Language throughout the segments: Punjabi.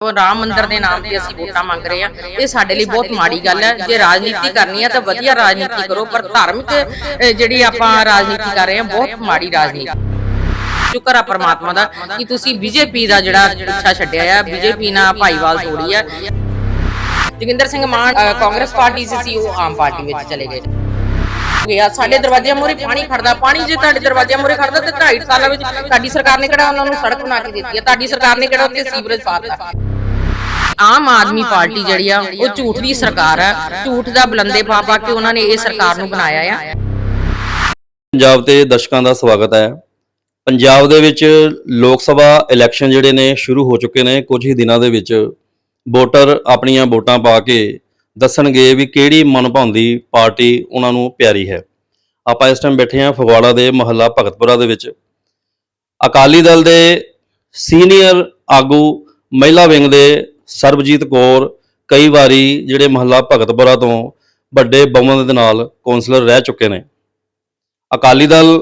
ਉਹ ਰਾਮ ਮੰਦਿਰ ਦੇ ਨਾਮ ਤੇ ਅਸੀਂ ਵੋਟਾਂ ਮੰਗ ਰਹੇ ਆ ਇਹ ਸਾਡੇ ਲਈ ਬਹੁਤ ਮਾੜੀ ਗੱਲ ਹੈ। ਜੇ ਰਾਜਨੀਤੀ ਕਰਨੀ ਹੈ ਤਾਂ ਵਧੀਆ ਰਾਜਨੀਤੀ ਕਰੋ, ਪਰ ਧਾਰਮਿਕ ਜਿਹੜੀ ਆਪਾਂ ਰਾਜਨੀਤੀ ਕਰ ਰਹੇ ਹਾਂ, ਬਹੁਤ ਮਾੜੀ ਰਾਜਨੀਤੀ। ਸ਼ੁਕਰ ਆ ਪਰਮਾਤਮਾ ਦਾ ਕਿ ਤੁਸੀਂ ਬੀਜੇਪੀ ਦਾ ਜਿਹੜਾ ਪਿੱਛਾ ਛੱਡਿਆ ਆ। ਬੀਜੇਪੀ ਨਾਲ ਭਾਈਵਾਲ ਤੋੜੀ ਆ। ਜੋਗਿੰਦਰ ਸਿੰਘ ਮਾਨ ਕਾਂਗਰਸ ਪਾਰਟੀ ਸੀ, ਉਹ ਆਮ ਪਾਰਟੀ ਵਿੱਚ ਚਲੇ ਗਏ। ਗਿਆ ਸਾਡੇ ਦਰਵਾਜ਼ਿਆਂ ਮੂਹਰੇ ਪਾਣੀ ਖੜਦਾ। ਪਾਣੀ ਜੇ ਤੁਹਾਡੇ ਦਰਵਾਜ਼ਿਆਂ ਮੂਹਰੇ ਖੜਦਾ ਤੇ 2.5 ਸਾਲਾਂ ਵਿੱਚ ਤੁਹਾਡੀ ਸਰਕਾਰ ਨੇ ਕਿਹੜਾ ਉਹਨਾਂ ਨੂੰ ਸੜਕ ਬਣਾ ਕੇ ਦਿੱਤੀ ਹੈ ਤੁਹਾਡੀ ਸਰਕਾਰ ਨੇ ਕਿਹੜਾ ਉੱਥੇ ਸੀਵਰੇਜ ਪਾਤਾ ਆਮ ਆਦਮੀ ਪਾਰਟੀ ਜਿਹੜੀ ਆ, ਉਹ ਝੂਠ ਦੀ ਸਰਕਾਰ ਆ। ਝੂਠ ਦਾ ਬਲੰਦੇ ਪਾ ਪਾ ਕੇ ਉਹਨਾਂ ਨੇ ਇਹ ਸਰਕਾਰ ਨੂੰ ਬਣਾਇਆ ਆ। ਪੰਜਾਬ ਤੇ ਦਰਸ਼ਕਾਂ ਦਾ ਸਵਾਗਤ ਹੈ। ਪੰਜਾਬ ਦੇ ਵਿੱਚ ਲੋਕ ਸਭਾ ਇਲੈਕਸ਼ਨ ਜਿਹੜੇ ਨੇ, ਸ਼ੁਰੂ ਹੋ ਚੁੱਕੇ ਨੇ ਕੁਝ ਹੀ ਦਿਨਾਂ ਦੇ ਵਿੱਚ। ਵੋਟਰ ਆਪਣੀਆਂ ਵੋਟਾਂ ਪਾ ਕੇ ਦੱਸਣਗੇ ਵੀ ਕਿਹੜੀ ਮਨਭਾਉਂਦੀ ਪਾਰਟੀ ਉਹਨਾਂ ਨੂੰ ਪਿਆਰੀ ਹੈ। ਆਪਾਂ ਇਸ ਟਾਈਮ ਬੈਠੇ ਹਾਂ ਫਗਵਾੜਾ ਦੇ ਮਹੱਲਾ ਭਗਤਪੁਰਾ ਦੇ ਵਿੱਚ। ਅਕਾਲੀ ਦਲ ਦੇ ਸੀਨੀਅਰ ਆਗੂ ਮਹਿਲਾ ਵਿੰਗ ਦੇ ਸਰਬਜੀਤ ਕੌਰ ਕਈ ਵਾਰੀ ਜਿਹੜੇ ਮਹੱਲਾ ਭਗਤਪੁਰਾ ਤੋਂ ਵੱਡੇ ਬਹੁਮਤ ਦੇ ਨਾਲ ਕੌਂਸਲਰ ਰਹਿ ਚੁੱਕੇ ਨੇ। ਅਕਾਲੀ ਦਲ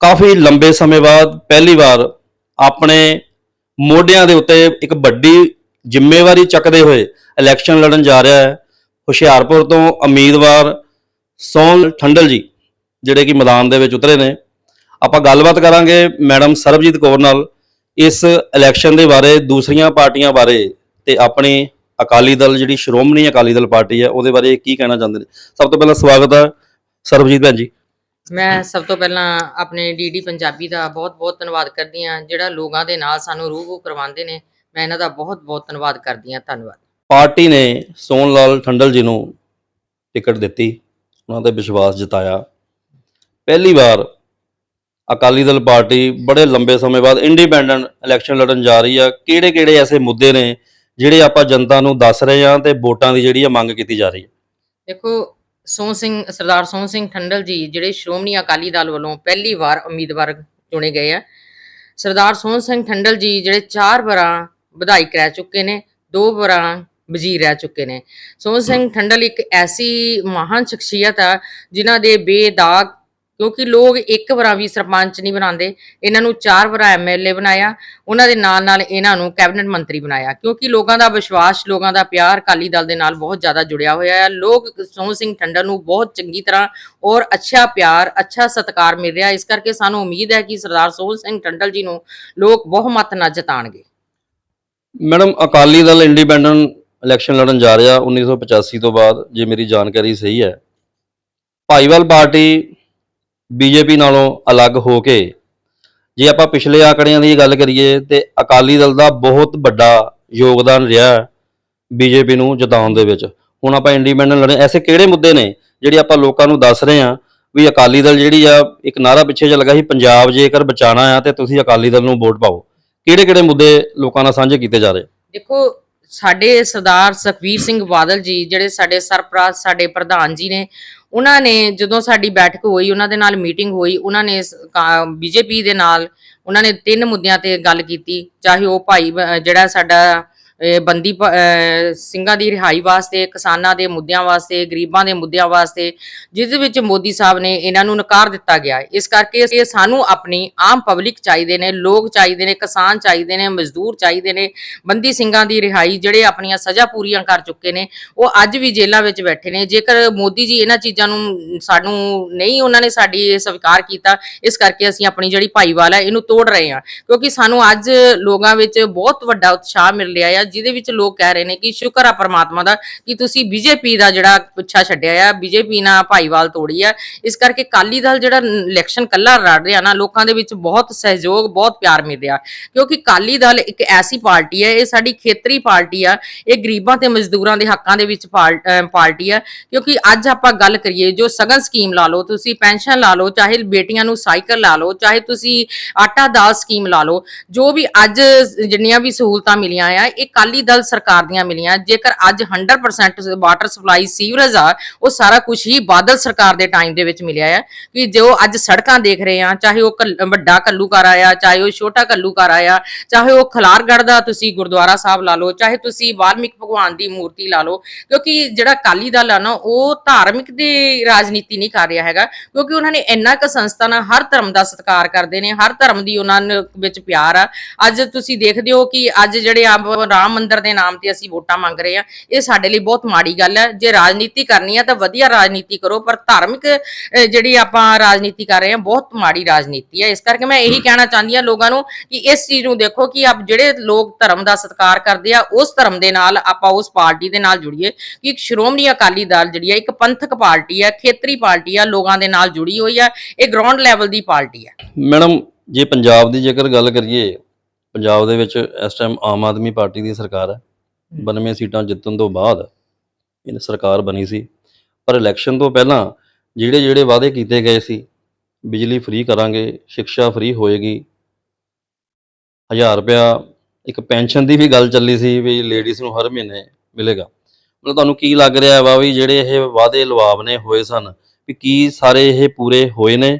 ਕਾਫੀ ਲੰਬੇ ਸਮੇਂ ਬਾਅਦ ਪਹਿਲੀ ਵਾਰ ਆਪਣੇ ਮੋਢਿਆਂ ਦੇ ਉੱਤੇ ਇੱਕ ਵੱਡੀ ਜ਼ਿੰਮੇਵਾਰੀ ਚੱਕਦੇ ਹੋਏ ਇਲੈਕਸ਼ਨ ਲੜਨ ਜਾ ਰਿਹਾ ਹੈ, ਹੁਸ਼ਿਆਰਪੁਰ ਤੋਂ ਉਮੀਦਵਾਰ ਸੋਨ ਠੰਡਲ ਜੀ, ਜਿਹੜੇ ਕਿ ਮੈਦਾਨ ਦੇ ਵਿੱਚ ਉਤਰੇ ਨੇ। ਆਪਾਂ ਗੱਲਬਾਤ ਕਰਾਂਗੇ ਮੈਡਮ ਸਰਬਜੀਤ ਕੌਰ ਨਾਲ ਇਸ ਇਲੈਕਸ਼ਨ ਦੇ ਬਾਰੇ, ਦੂਸਰੀਆਂ ਪਾਰਟੀਆਂ ਬਾਰੇ ਤੇ ਆਪਣੀ ਅਕਾਲੀ ਦਲ ਜਿਹੜੀ ਸ਼੍ਰੋਮਣੀ ਅਕਾਲੀ ਦਲ ਪਾਰਟੀ ਹੈ, ਉਹਦੇ ਬਾਰੇ ਕੀ ਕਹਿਣਾ ਚਾਹੁੰਦੇ ਨੇ? ਸਭ ਤੋਂ ਪਹਿਲਾਂ ਸਵਾਗਤ ਹੈ ਸਰਬਜੀਤ ਭੈਣ ਜੀ। ਮੈਂ ਸਭ ਤੋਂ ਪਹਿਲਾਂ ਆਪਣੇ ਡੀਡੀ ਪੰਜਾਬੀ ਦਾ ਬਹੁਤ-ਬਹੁਤ ਧੰਨਵਾਦ ਕਰਦੀ ਹਾਂ, ਜਿਹੜਾ ਲੋਕਾਂ ਦੇ ਨਾਲ ਸਾਨੂੰ ਰੂਬਰੂ ਕਰਵਾਉਂਦੇ ਨੇ, ਮੈਂ ਇਹਨਾਂ ਦਾ ਬਹੁਤ-ਬਹੁਤ ਧੰਨਵਾਦ ਕਰਦੀ ਹਾਂ। ਧੰਨਵਾਦ। ਪਾਰਟੀ ਨੇ ਸੋਨ ਲਾਲ ਠੰਡਲ ਜੀ ਨੂੰ ਟਿਕਟ ਦਿੱਤੀ। ਉਹਨਾਂ ਤੇ ਵਿਸ਼ਵਾਸ ਜਤਾਇਆ। ਪਹਿਲੀ ਵਾਰ ਅਕਾਲੀ ਦਲ ਪਾਰਟੀ ਬੜੇ ਲੰਬੇ ਸਮੇਂ ਬਾਅਦ ਇੰਡੀਪੈਂਡੈਂਟ ਇਲੈਕਸ਼ਨ ਲੜਨ ਜਾ ਰਹੀ ਆ। ਕਿਹੜੇ ਕਿਹੜੇ ਐਸੇ ਮੁੱਦੇ ਨੇ ਜਿਹੜੇ ਆਪਾਂ ਜਨਤਾ ਨੂੰ ਦੱਸ ਰਹੇ ਹਾਂ ਤੇ ਵੋਟਾਂ ਦੀ ਜਿਹੜੀ ਆ ਮੰਗ ਕੀਤੀ ਜਾ ਰਹੀ ਹੈ ਦੇਖੋ, ਸੋਹਣ ਸਿੰਘ, ਸਰਦਾਰ ਸੋਹਣ ਸਿੰਘ ਠੰਡਲ ਜੀ ਜਿਹੜੇ ਸ਼੍ਰੋਮਣੀ ਅਕਾਲੀ ਦਲ ਵੱਲੋਂ ਪਹਿਲੀ ਵਾਰ ਉਮੀਦਵਾਰ ਚੁਣੇ ਗਏ ਆ। ਸਰਦਾਰ ਸੋਹਣ ਸਿੰਘ ਠੰਡਲ ਜੀ ਜਿਹੜੇ ਚਾਰ ਵਾਰਾਂ ਵਿਧਾਇਕ ਰਹਿ ਚੁੱਕੇ ਨੇ, ਦੋ ਵਾਰਾਂ ਵਜ਼ੀਰ ਰਹਿ ਚੁੱਕੇ ਨੇ। ਸੋਹਣ ਸਿੰਘ ਠੰਡਲ ਇੱਕ ਐਸੀ ਮਹਾਨ ਸ਼ਖਸੀਅਤ ਆ, ਜਿਨ੍ਹਾਂ ਦੇ ਬੇਦਾਗ, ਕਿਉਂਕਿ ਲੋਕ ਇੱਕ ਵਾਰਾਂ ਵੀ ਸਰਪੰਚ ਨਹੀਂ ਬਣਾਉਂਦੇ, ਇਹਨਾਂ ਨੂੰ ਚਾਰ ਵਾਰਾਂ ਐਮਐਲਏ ਬਣਾਇਆ, ਉਹਨਾਂ ਦੇ ਨਾਲ ਨਾਲ ਇਹਨਾਂ ਨੂੰ ਕੈਬਨਿਟ ਮੰਤਰੀ ਬਣਾਇਆ। ਕਿਉਂਕਿ ਲੋਕਾਂ ਦਾ ਵਿਸ਼ਵਾਸ, ਲੋਕਾਂ ਦਾ ਪਿਆਰ ਅਕਾਲੀ ਦਲ ਦੇ ਨਾਲ ਬਹੁਤ ਜ਼ਿਆਦਾ ਜੁੜਿਆ ਹੋਇਆ ਹੈ ਲੋਕ ਸੋਹਣ ਸਿੰਘ ਠੰਡਲ ਨੂੰ ਬਹੁਤ ਚੰਗੀ ਤਰ੍ਹਾਂ ਔਰ ਅੱਛਾ ਪਿਆਰ, ਅੱਛਾ ਸਤਿਕਾਰ ਮਿਲ ਰਿਹਾ। ਇਸ ਕਰਕੇ ਸਾਨੂੰ ਉਮੀਦ ਹੈ ਕਿ ਸਰਦਾਰ ਸੋਹਣ ਸਿੰਘ ਠੰਡਲ ਜੀ ਨੂੰ ਲੋਕ ਬਹੁਮਤ ਨਾਲ ਜਿਤਾਣਗੇ। Madam, Akali Dal independent election ਲੜਨ ਜਾ ਰਿਹਾ 1985 ਤੋਂ ਬਾਅਦ, ਜੇ ਮੇਰੀ ਜਾਣਕਾਰੀ ਸਹੀ ਹੈ। ਭਾਈਵਾਲ ਪਾਰਟੀ ਬੀਜੇਪੀ ਨਾਲੋਂ ਅਲੱਗ ਹੋ ਕੇ, ਜੇ ਆਪਾਂ ਪਿਛਲੇ ਆંકੜਿਆਂ ਦੀ ਗੱਲ ਕਰੀਏ, ਤੇ ਅਕਾਲੀ ਦਲ ਦਾ ਬਹੁਤ ਵੱਡਾ ਯੋਗਦਾਨ ਰਿਹਾ ਬੀਜੇਪੀ ਨੂੰ ਜਿਤਾਉਣ ਦੇ ਵਿੱਚ। ਹੁਣ ਆਪਾਂ ਇੰਡੀਪੈਂਡੈਂਟ ਲੜੇ, ਐਸੇ ਕਿਹੜੇ ਮੁੱਦੇ ਨੇ ਜਿਹੜੇ ਆਪਾਂ ਲੋਕਾਂ ਨੂੰ ਦੱਸ ਰਹੇ ਹਾਂ ਵੀ ਅਕਾਲੀ ਦਲ ਜਿਹੜੀ ਆ, ਇੱਕ ਨਾਰਾ ਪਿੱਛੇ ਜਿਹਾ ਲੱਗਾ ਸੀ, ਪੰਜਾਬ ਜੇਕਰ ਬਚਾਣਾ ਆ ਤੇ ਤੁਸੀਂ ਅਕਾਲੀ ਦਲ ਨੂੰ ਵੋਟ ਪਾਓ। ਕਿਹੜੇ ਕਿਹੜੇ ਮੁੱਦੇ ਲੋਕਾਂ ਨਾਲ ਸਾਂਝੇ ਕੀਤੇ ਜਾ ਰਹੇ? ਦੇਖੋ ਸਾਡੇ ਸਰਦਾਰ ਸੁਖਬੀਰ ਸਿੰਘ ਬਾਦਲ ਜੀ, ਜਿਹੜੇ ਸਾਡੇ ਸਰਪ੍ਰਾਜ਼ ਸਾਡੇ ਪ੍ਰਧਾਨ ਜੀ ਨੇ, ਉਹਨਾਂ ਨੇ ਜਦੋਂ ਸਾਡੀ ਬੈਠਕ ਹੋਈ, ਉਹਨਾਂ ਦੇ ਨਾਲ ਮੀਟਿੰਗ ਹੋਈ, ਉਹਨਾਂ ਨੇ ਬੀਜੇਪੀ ਦੇ ਨਾਲ ਉਹਨਾਂ ਨੇ ਤਿੰਨ ਮੁੱਦਿਆਂ ਤੇ ਗੱਲ ਕੀਤੀ, ਚਾਹੇ ਉਹ ਭਾਈ ਜਿਹੜਾ ਸਾਡਾ ਬੰਦੀ ਪ- ਸਿੰਘਾਂ ਦੀ ਰਿਹਾਈ ਵਾਸਤੇ, ਕਿਸਾਨਾਂ ਦੇ ਮੁੱਦਿਆਂ ਵਾਸਤੇ, ਗਰੀਬਾਂ ਦੇ ਮੁੱਦਿਆਂ ਵਾਸਤੇ, ਜਿਸ ਵਿੱਚ ਮੋਦੀ ਸਾਹਿਬ ਨੇ ਇਹਨਾਂ ਨੂੰ ਨਕਾਰ ਦਿੱਤਾ ਗਿਆ ਇਸ ਕਰਕੇ ਇਹ ਸਾਨੂੰ ਆਪਣੀ ਆਮ ਪਬਲਿਕ ਚਾਹੀਦੇ ਨੇ, ਲੋਕ ਚਾਹੀਦੇ ਨੇ, ਕਿਸਾਨ ਚਾਹੀਦੇ ਨੇ, ਮਜ਼ਦੂਰ ਚਾਹੀਦੇ ਨੇ, ਬੰਦੀ ਸਿੰਘਾਂ ਦੀ ਰਿਹਾਈ ਜਿਹੜੇ ਆਪਣੀਆਂ ਸਜ਼ਾ ਪੂਰੀਆਂ ਕਰ ਚੁੱਕੇ ਨੇ, ਉਹ ਅੱਜ ਵੀ ਜੇਲ੍ਹਾਂ ਵਿੱਚ ਬੈਠੇ ਨੇ। ਜੇਕਰ ਮੋਦੀ ਜੀ ਇਹਨਾਂ ਚੀਜ਼ਾਂ ਨੂੰ ਸਾਨੂੰ ਨਹੀਂ ਉਹਨਾਂ ਨੇ ਸਾਡੀ ਸਵੀਕਾਰ ਕੀਤਾ, ਇਸ ਕਰਕੇ ਅਸੀਂ ਆਪਣੀ ਜਿਹੜੀ ਭਾਈਵਾਲ ਹੈ ਇਹਨੂੰ ਤੋੜ ਰਹੇ ਹਾਂ। ਕਿਉਂਕਿ ਸਾਨੂੰ ਅੱਜ ਲੋਕਾਂ ਵਿੱਚ ਬਹੁਤ ਵੱਡਾ ਉਤਸ਼ਾਹ ਮਿਲ ਰਿਹਾ ਆ ਜਿਹਦੇ ਵਿੱਚ ਲੋਕ ਕਹਿ ਰਹੇ ਨੇ ਕਿ ਸ਼ੁਕਰ ਆ ਪ੍ਰਮਾਤਮਾ ਦਾ ਕਿ ਤੁਸੀਂ ਬੀਜੇਪੀ ਦਾ ਜਿਹੜਾ ਪਿੱਛਾ ਛੱਡਿਆ ਆ, ਬੀਜੇਪੀ ਨਾਲ ਭਾਈਵਾਲ ਤੋੜੀ ਆ। ਇਸ ਕਰਕੇ ਕਾਲੀ ਦਲ ਜਿਹੜਾ ਇਲੈਕਸ਼ਨ ਕੱਲਾ ਲੜ ਰਿਹਾ ਨਾ, ਲੋਕਾਂ ਦੇ ਵਿੱਚ ਬਹੁਤ ਸਹਿਯੋਗ, ਬਹੁਤ ਪਿਆਰ ਮਿਲ ਕਿਉਂਕਿ ਕਾਲੀ ਦਲ ਇੱਕ ਐਸੀ ਪਾਰਟੀ ਹੈ ਇਹ ਸਾਡੀ ਖੇਤਰੀ ਪਾਰਟੀ ਆ, ਇਹ ਗਰੀਬਾਂ ਤੇ ਮਜ਼ਦੂਰਾਂ ਦੇ ਹੱਕਾਂ ਦੇ ਵਿੱਚ ਪਾਰਟੀ ਆ। ਕਿਉਂਕਿ ਅੱਜ ਆਪਾਂ ਗੱਲ ਕਰੀਏ, ਜੋ ਸਗਨ ਸਕੀਮ ਲਾ ਲਓ, ਤੁਸੀਂ ਪੈਨਸ਼ਨ ਲਾ ਲਓ, ਚਾਹੇ ਬੇਟੀਆਂ ਨੂੰ ਸਾਈਕਲ ਲਾ ਲਓ, ਚਾਹੇ ਤੁਸੀਂ ਆਟਾ ਦਾਲ ਸਕੀਮ ਲਾ ਲਓ, ਜੋ ਵੀ ਅੱਜ ਜਿੰਨੀਆਂ ਵੀ ਸਹੂਲਤਾਂ ਮਿਲੀਆਂ ਆ ਇਹ ਅਕਾਲੀ ਦਲ ਸਰਕਾਰ ਦੀਆਂ ਮਿਲੀਆਂ। ਜੇਕਰ ਅੱਜ 100% ਵਾਟਰ ਸਪਲਾਈ ਸੀਵਰੇਜ ਆ, ਉਹ ਸਾਰਾ ਕੁਝ ਹੀ ਬਾਦਲ ਸਰਕਾਰ ਦੇ ਟਾਈਮ ਦੇ ਵਿੱਚ ਮਿਲਿਆ ਹੈ ਕਿ ਜੋ ਅੱਜ ਸੜਕਾਂ ਦੇਖ ਰਹੇ ਆ, ਚਾਹੇ ਉਹ ਵੱਡਾ ਕੱਲੂਕਾਰ ਆਇਆ, ਚਾਹੇ ਉਹ ਛੋਟਾ ਕੱਲੂਕਾਰ ਆਇਆ, ਚਾਹੇ ਉਹ ਖਲਾਰਗੜ੍ਹ ਦਾ ਤੁਸੀਂ ਗੁਰਦੁਆਰਾ ਸਾਹਿਬ ਲਾ ਲਓ, ਚਾਹੇ ਤੁਸੀਂ ਵਾਲਮੀਕ ਭਗਵਾਨ ਦੀ ਮੂਰਤੀ ਲਾ ਲਓ, ਕਿਉਂਕਿ ਜਿਹੜਾ ਅਕਾਲੀ ਦਲ ਆ ਨਾ, ਉਹ ਧਾਰਮਿਕ ਦੀ ਰਾਜਨੀਤੀ ਨਹੀਂ ਕਰ ਰਿਹਾ ਹੈਗਾ, ਕਿਉਂਕਿ ਉਹਨਾਂ ਨੇ ਇੰਨਾ ਕੁ ਸੰਸਥਾ ਨਾਲ ਹਰ ਧਰਮ ਦਾ ਸਤਿਕਾਰ ਕਰਦੇ ਨੇ, ਹਰ ਧਰਮ ਦੀ ਉਹਨਾਂ ਨੂੰ ਵਿੱਚ ਪਿਆਰ ਆ। ਅੱਜ ਤੁਸੀਂ ਦੇਖਦੇ ਹੋ ਕਿ ਅੱਜ ਜਿਹੜੇ ਆਪ ਰਾਮ ਮੰਦਿਰ ਦੇ ਨਾਮ ਤੇ ਅਸੀਂ ਵੋਟਾਂ ਮੰਗ ਰਹੇ ਆ ਇਹ ਸਾਡੇ ਲਈ ਬਹੁਤ ਮਾੜੀ ਗੱਲ ਹੈ। ਜੇ ਰਾਜਨੀਤੀ ਕਰਨੀ ਹੈ ਤਾਂ ਵਧੀਆ ਰਾਜਨੀਤੀ ਕਰੋ, ਪਰ ਧਾਰਮਿਕ ਜਿਹੜੀ ਆਪਾਂ ਰਾਜਨੀਤੀ ਕਰ ਰਹੇ ਹਾਂ, ਬਹੁਤ ਮਾੜੀ ਰਾਜਨੀਤੀ ਹੈ। ਇਸ ਕਰਕੇ ਮੈਂ ਇਹੀ ਕਹਿਣਾ ਚਾਹੁੰਦੀ ਹਾਂ ਲੋਕਾਂ ਨੂੰ ਕਿ ਇਸ ਚੀਜ਼ ਨੂੰ ਦੇਖੋ ਕਿ ਆਪ ਜਿਹੜੇ ਲੋਕ ਧਰਮ ਦਾ ਸਤਿਕਾਰ ਕਰਦੇ ਆ, ਉਸ ਧਰਮ ਦੇ ਨਾਲ ਆਪਾਂ ਉਸ ਪਾਰਟੀ ਦੇ ਨਾਲ ਜੁੜੀਏ। ਕਿ ਸ਼੍ਰੋਮਣੀ ਅਕਾਲੀ ਦਲ ਜਿਹੜੀ ਹੈ, ਇੱਕ ਪੰਥਕ ਪਾਰਟੀ ਹੈ, ਖੇਤਰੀ ਪਾਰਟੀ ਆ ਲੋਕਾਂ ਦੇ ਨਾਲ ਜੁੜੀ ਹੋਈ ਆ ਇਹ ਗਰਾਊਂਡ ਲੈਵਲ ਦੀ ਪਾਰਟੀ ਹੈ। ਮੈਡਮ, ਜੇ ਪੰਜਾਬ ਦੀ ਜੇਕਰ ਗੱਲ ਕਰੀਏ ਪੰਜਾਬ ਦੇ ਵਿੱਚ ਇਸ ਟਾਈਮ ਆਮ ਆਦਮੀ ਪਾਰਟੀ ਦੀ ਸਰਕਾਰ ਹੈ। 92 ਸੀਟਾਂ ਜਿੱਤਣ ਤੋਂ ਬਾਅਦ ਇਹ ਸਰਕਾਰ ਬਣੀ ਸੀ। ਪਰ ਇਲੈਕਸ਼ਨ ਤੋਂ ਪਹਿਲਾਂ ਜਿਹੜੇ ਜਿਹੜੇ ਵਾਅਦੇ ਕੀਤੇ ਗਏ ਸੀ ਬਿਜਲੀ ਫ੍ਰੀ ਕਰਾਂਗੇ ਸਿੱਖਿਆ ਫ੍ਰੀ ਹੋਏਗੀ 1000 ਰੁਪਇਆ ਇੱਕ ਪੈਨਸ਼ਨ ਦੀ ਵੀ ਗੱਲ ਚੱਲੀ ਸੀ ਵੀ ਲੇਡੀਜ਼ ਨੂੰ ਹਰ ਮਹੀਨੇ ਮਿਲੇਗਾ। ਮਤਲਬ ਤੁਹਾਨੂੰ ਕੀ ਲੱਗ ਰਿਹਾ ਵਾ ਵੀ ਜਿਹੜੇ ਇਹ ਵਾਅਦੇ ਲੁਆਵਨੇ ਹੋਏ ਸਨ ਵੀ ਕੀ ਸਾਰੇ ਇਹ ਪੂਰੇ ਹੋਏ ਨੇ?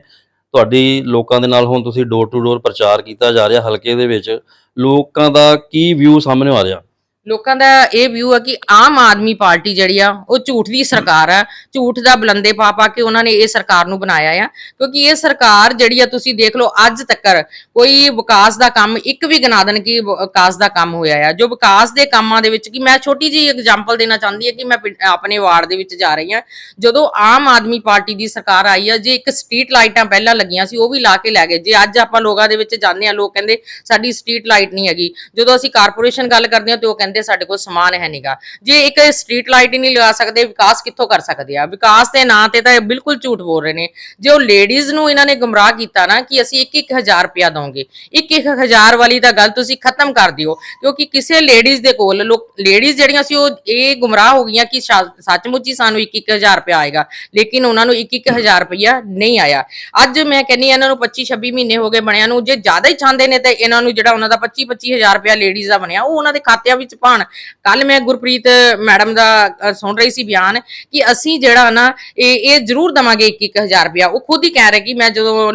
ਤੁਹਾਡੀ ਲੋਕਾਂ ਦੇ ਨਾਲ ਹੁਣ ਤੁਸੀਂ ਡੋਰ ਟੂ ਡੋਰ ਪ੍ਰਚਾਰ ਕੀਤਾ ਜਾ ਰਿਹਾ ਹਲਕੇ ਦੇ ਵਿੱਚ, ਲੋਕਾਂ ਦਾ ਕੀ ਵਿਊ ਸਾਹਮਣੇ ਆ ਰਿਹਾ? ਲੋਕਾਂ ਦਾ ਇਹ ਵਿਊ ਆ ਕਿ ਆਮ ਆਦਮੀ ਪਾਰਟੀ ਜਿਹੜੀ ਆ, ਉਹ ਝੂਠ ਦੀ ਸਰਕਾਰ ਆ, ਝੂਠ ਦਾ ਬਲੰਦੇ ਪਾ ਪਾ ਕੇ ਉਹਨਾਂ ਨੇ ਇਹ ਸਰਕਾਰ ਨੂੰ ਬਣਾਇਆ ਆ, ਕਿਉਂਕਿ ਇਹ ਸਰਕਾਰ ਜਿਹੜੀ ਆ ਤੁਸੀਂ ਦੇਖ ਲਓ ਅੱਜ ਤੱਕ ਕੋਈ ਵਿਕਾਸ ਦਾ ਕੰਮ ਇੱਕ ਵੀ ਗਿਣਾ ਦੇਣ ਕਿ ਵਿਕਾਸ ਦਾ ਕੰਮ ਹੋਇਆ ਆ। ਜੋ ਵਿਕਾਸ ਦੇ ਕੰਮਾਂ ਦੇ ਵਿੱਚ ਕਿ ਮੈਂ ਛੋਟੀ ਜਿਹੀ ਐਗਜ਼ਾਮਪਲ ਦੇਣਾ ਚਾਹੁੰਦੀ ਹਾਂ ਕਿ ਮੈਂ ਪਿੰਡ- ਆਪਣੇ ਵਾਰਡ ਦੇ ਵਿੱਚ ਜਾ ਰਹੀ ਹਾਂ ਜਦੋਂ ਆਮ ਆਦਮੀ ਪਾਰਟੀ ਦੀ ਸਰਕਾਰ ਆਈ ਆ, ਜੇ ਇੱਕ ਸਟਰੀਟ ਲਾਈਟਾਂ ਪਹਿਲਾਂ ਲੱਗੀਆਂ ਸੀ, ਉਹ ਵੀ ਲਾ ਕੇ ਲੈ ਗਏ। ਜੇ ਅੱਜ ਆਪਾਂ ਲੋਕਾਂ ਦੇ ਵਿੱਚ ਜਾਂਦੇ ਆ, ਲੋਕ ਕਹਿੰਦੇ ਸਾਡੀ ਸਟਰੀਟ ਲਾਈਟ ਨਹੀਂ ਹੈਗੀ। ਜਦੋਂ ਅਸੀਂ ਕਾਰਪੋਰੇਸ਼ਨ ਗੱਲ ਕਰਦੇ ਹਾਂ ਤੇ ਉਹ ਕਹਿੰਦੇ ਸਾਡੇ ਕੋਲ ਸਮਾਨ ਹੈ ਨਹੀਂਗਾ ਜੇ ਇੱਕ ਸਟਰੀਟ ਲਾਈਟ ਹੀ ਨਹੀਂ ਲਗਾ ਸਕਦੇ, ਵਿਕਾਸ ਕਿੱਥੋਂ ਕਰ ਸਕਦੇ ਆ? ਵਿਕਾਸ ਦੇ ਨਾਂ ਤੇ ਤਾਂ ਬਿਲਕੁਲ ਝੂਠ ਬੋਲ ਰਹੇ ਨੇ। ਜੇ ਉਹ ਲੇਡੀਜ਼ ਨੂੰ ਇਹਨਾਂ ਨੇ ਗੁੰਮਰਾਹ ਕੀਤਾ ਨਾ ਕਿ ਅਸੀਂ 1-1000 ਰੁਪਇਆ ਦਵਾਂਗੇ 1-1000 ਵਾਲੀ ਤਾਂ ਗੱਲ ਤੁਸੀਂ ਖਤਮ ਕਰ ਦਿਓ, ਕਿਉਂਕਿ ਕਿਸੇ ਲੇਡੀਜ਼ ਦੇ ਕੋਲ ਲੇਡੀਜ਼ ਜਿਹੜੀਆਂ ਸੀ ਉਹ ਇਹ ਗੁੰਮਰਾਹ ਹੋ ਗਈਆਂ ਕਿ ਸ਼ਾ- ਸੱਚਮੁੱਚ ਹੀ ਸਾਨੂੰ 1-1000 ਰੁਪਇਆ ਆਏਗਾ, ਲੇਕਿਨ ਉਹਨਾਂ ਨੂੰ 1-1000 ਰੁਪਇਆ ਨਹੀਂ ਆਇਆ। ਅੱਜ ਮੈਂ ਕਹਿੰਨੀ ਇਹਨਾਂ ਨੂੰ 25-26 ਮਹੀਨੇ ਹੋ ਗਏ ਬਣਿਆ ਨੂੰ, ਜੇ ਜ਼ਿਆਦਾ ਹੀ ਚਾਹੁੰਦੇ ਨੇ ਤੇ ਇਹਨਾਂ ਨੂੰ ਜਿਹੜਾ ਉਹਨਾਂ ਦਾ 25-25000 ਰੁਪਇਆ ਲੇਡੀਜ਼ ਦਾ ਬਣਿਆ, ਉਹ ਉਹਨਾਂ ਦੇ ਖਾਤਿਆਂ ਵਿੱਚ ਪਾਣ। ਕੱਲ ਮੈਂ ਗੁਰਪ੍ਰੀਤ ਮੈਡਮ ਦਾ ਸੁਣ ਰਹੀ ਸੀ ਬਿਆਨ ਕਿ ਅਸੀਂ ਜਿਹੜਾ ਨਾ, ਇਹ ਇਹ ਜ਼ਰੂਰ ਦਵਾਂਗੇ 1-1000 ਰੁਪਇਆ। ਉਹ ਖੁਦ ਹੀ ਕਹਿ ਰਹੇ ਕਿ ਮੈਂ ਜਦੋਂ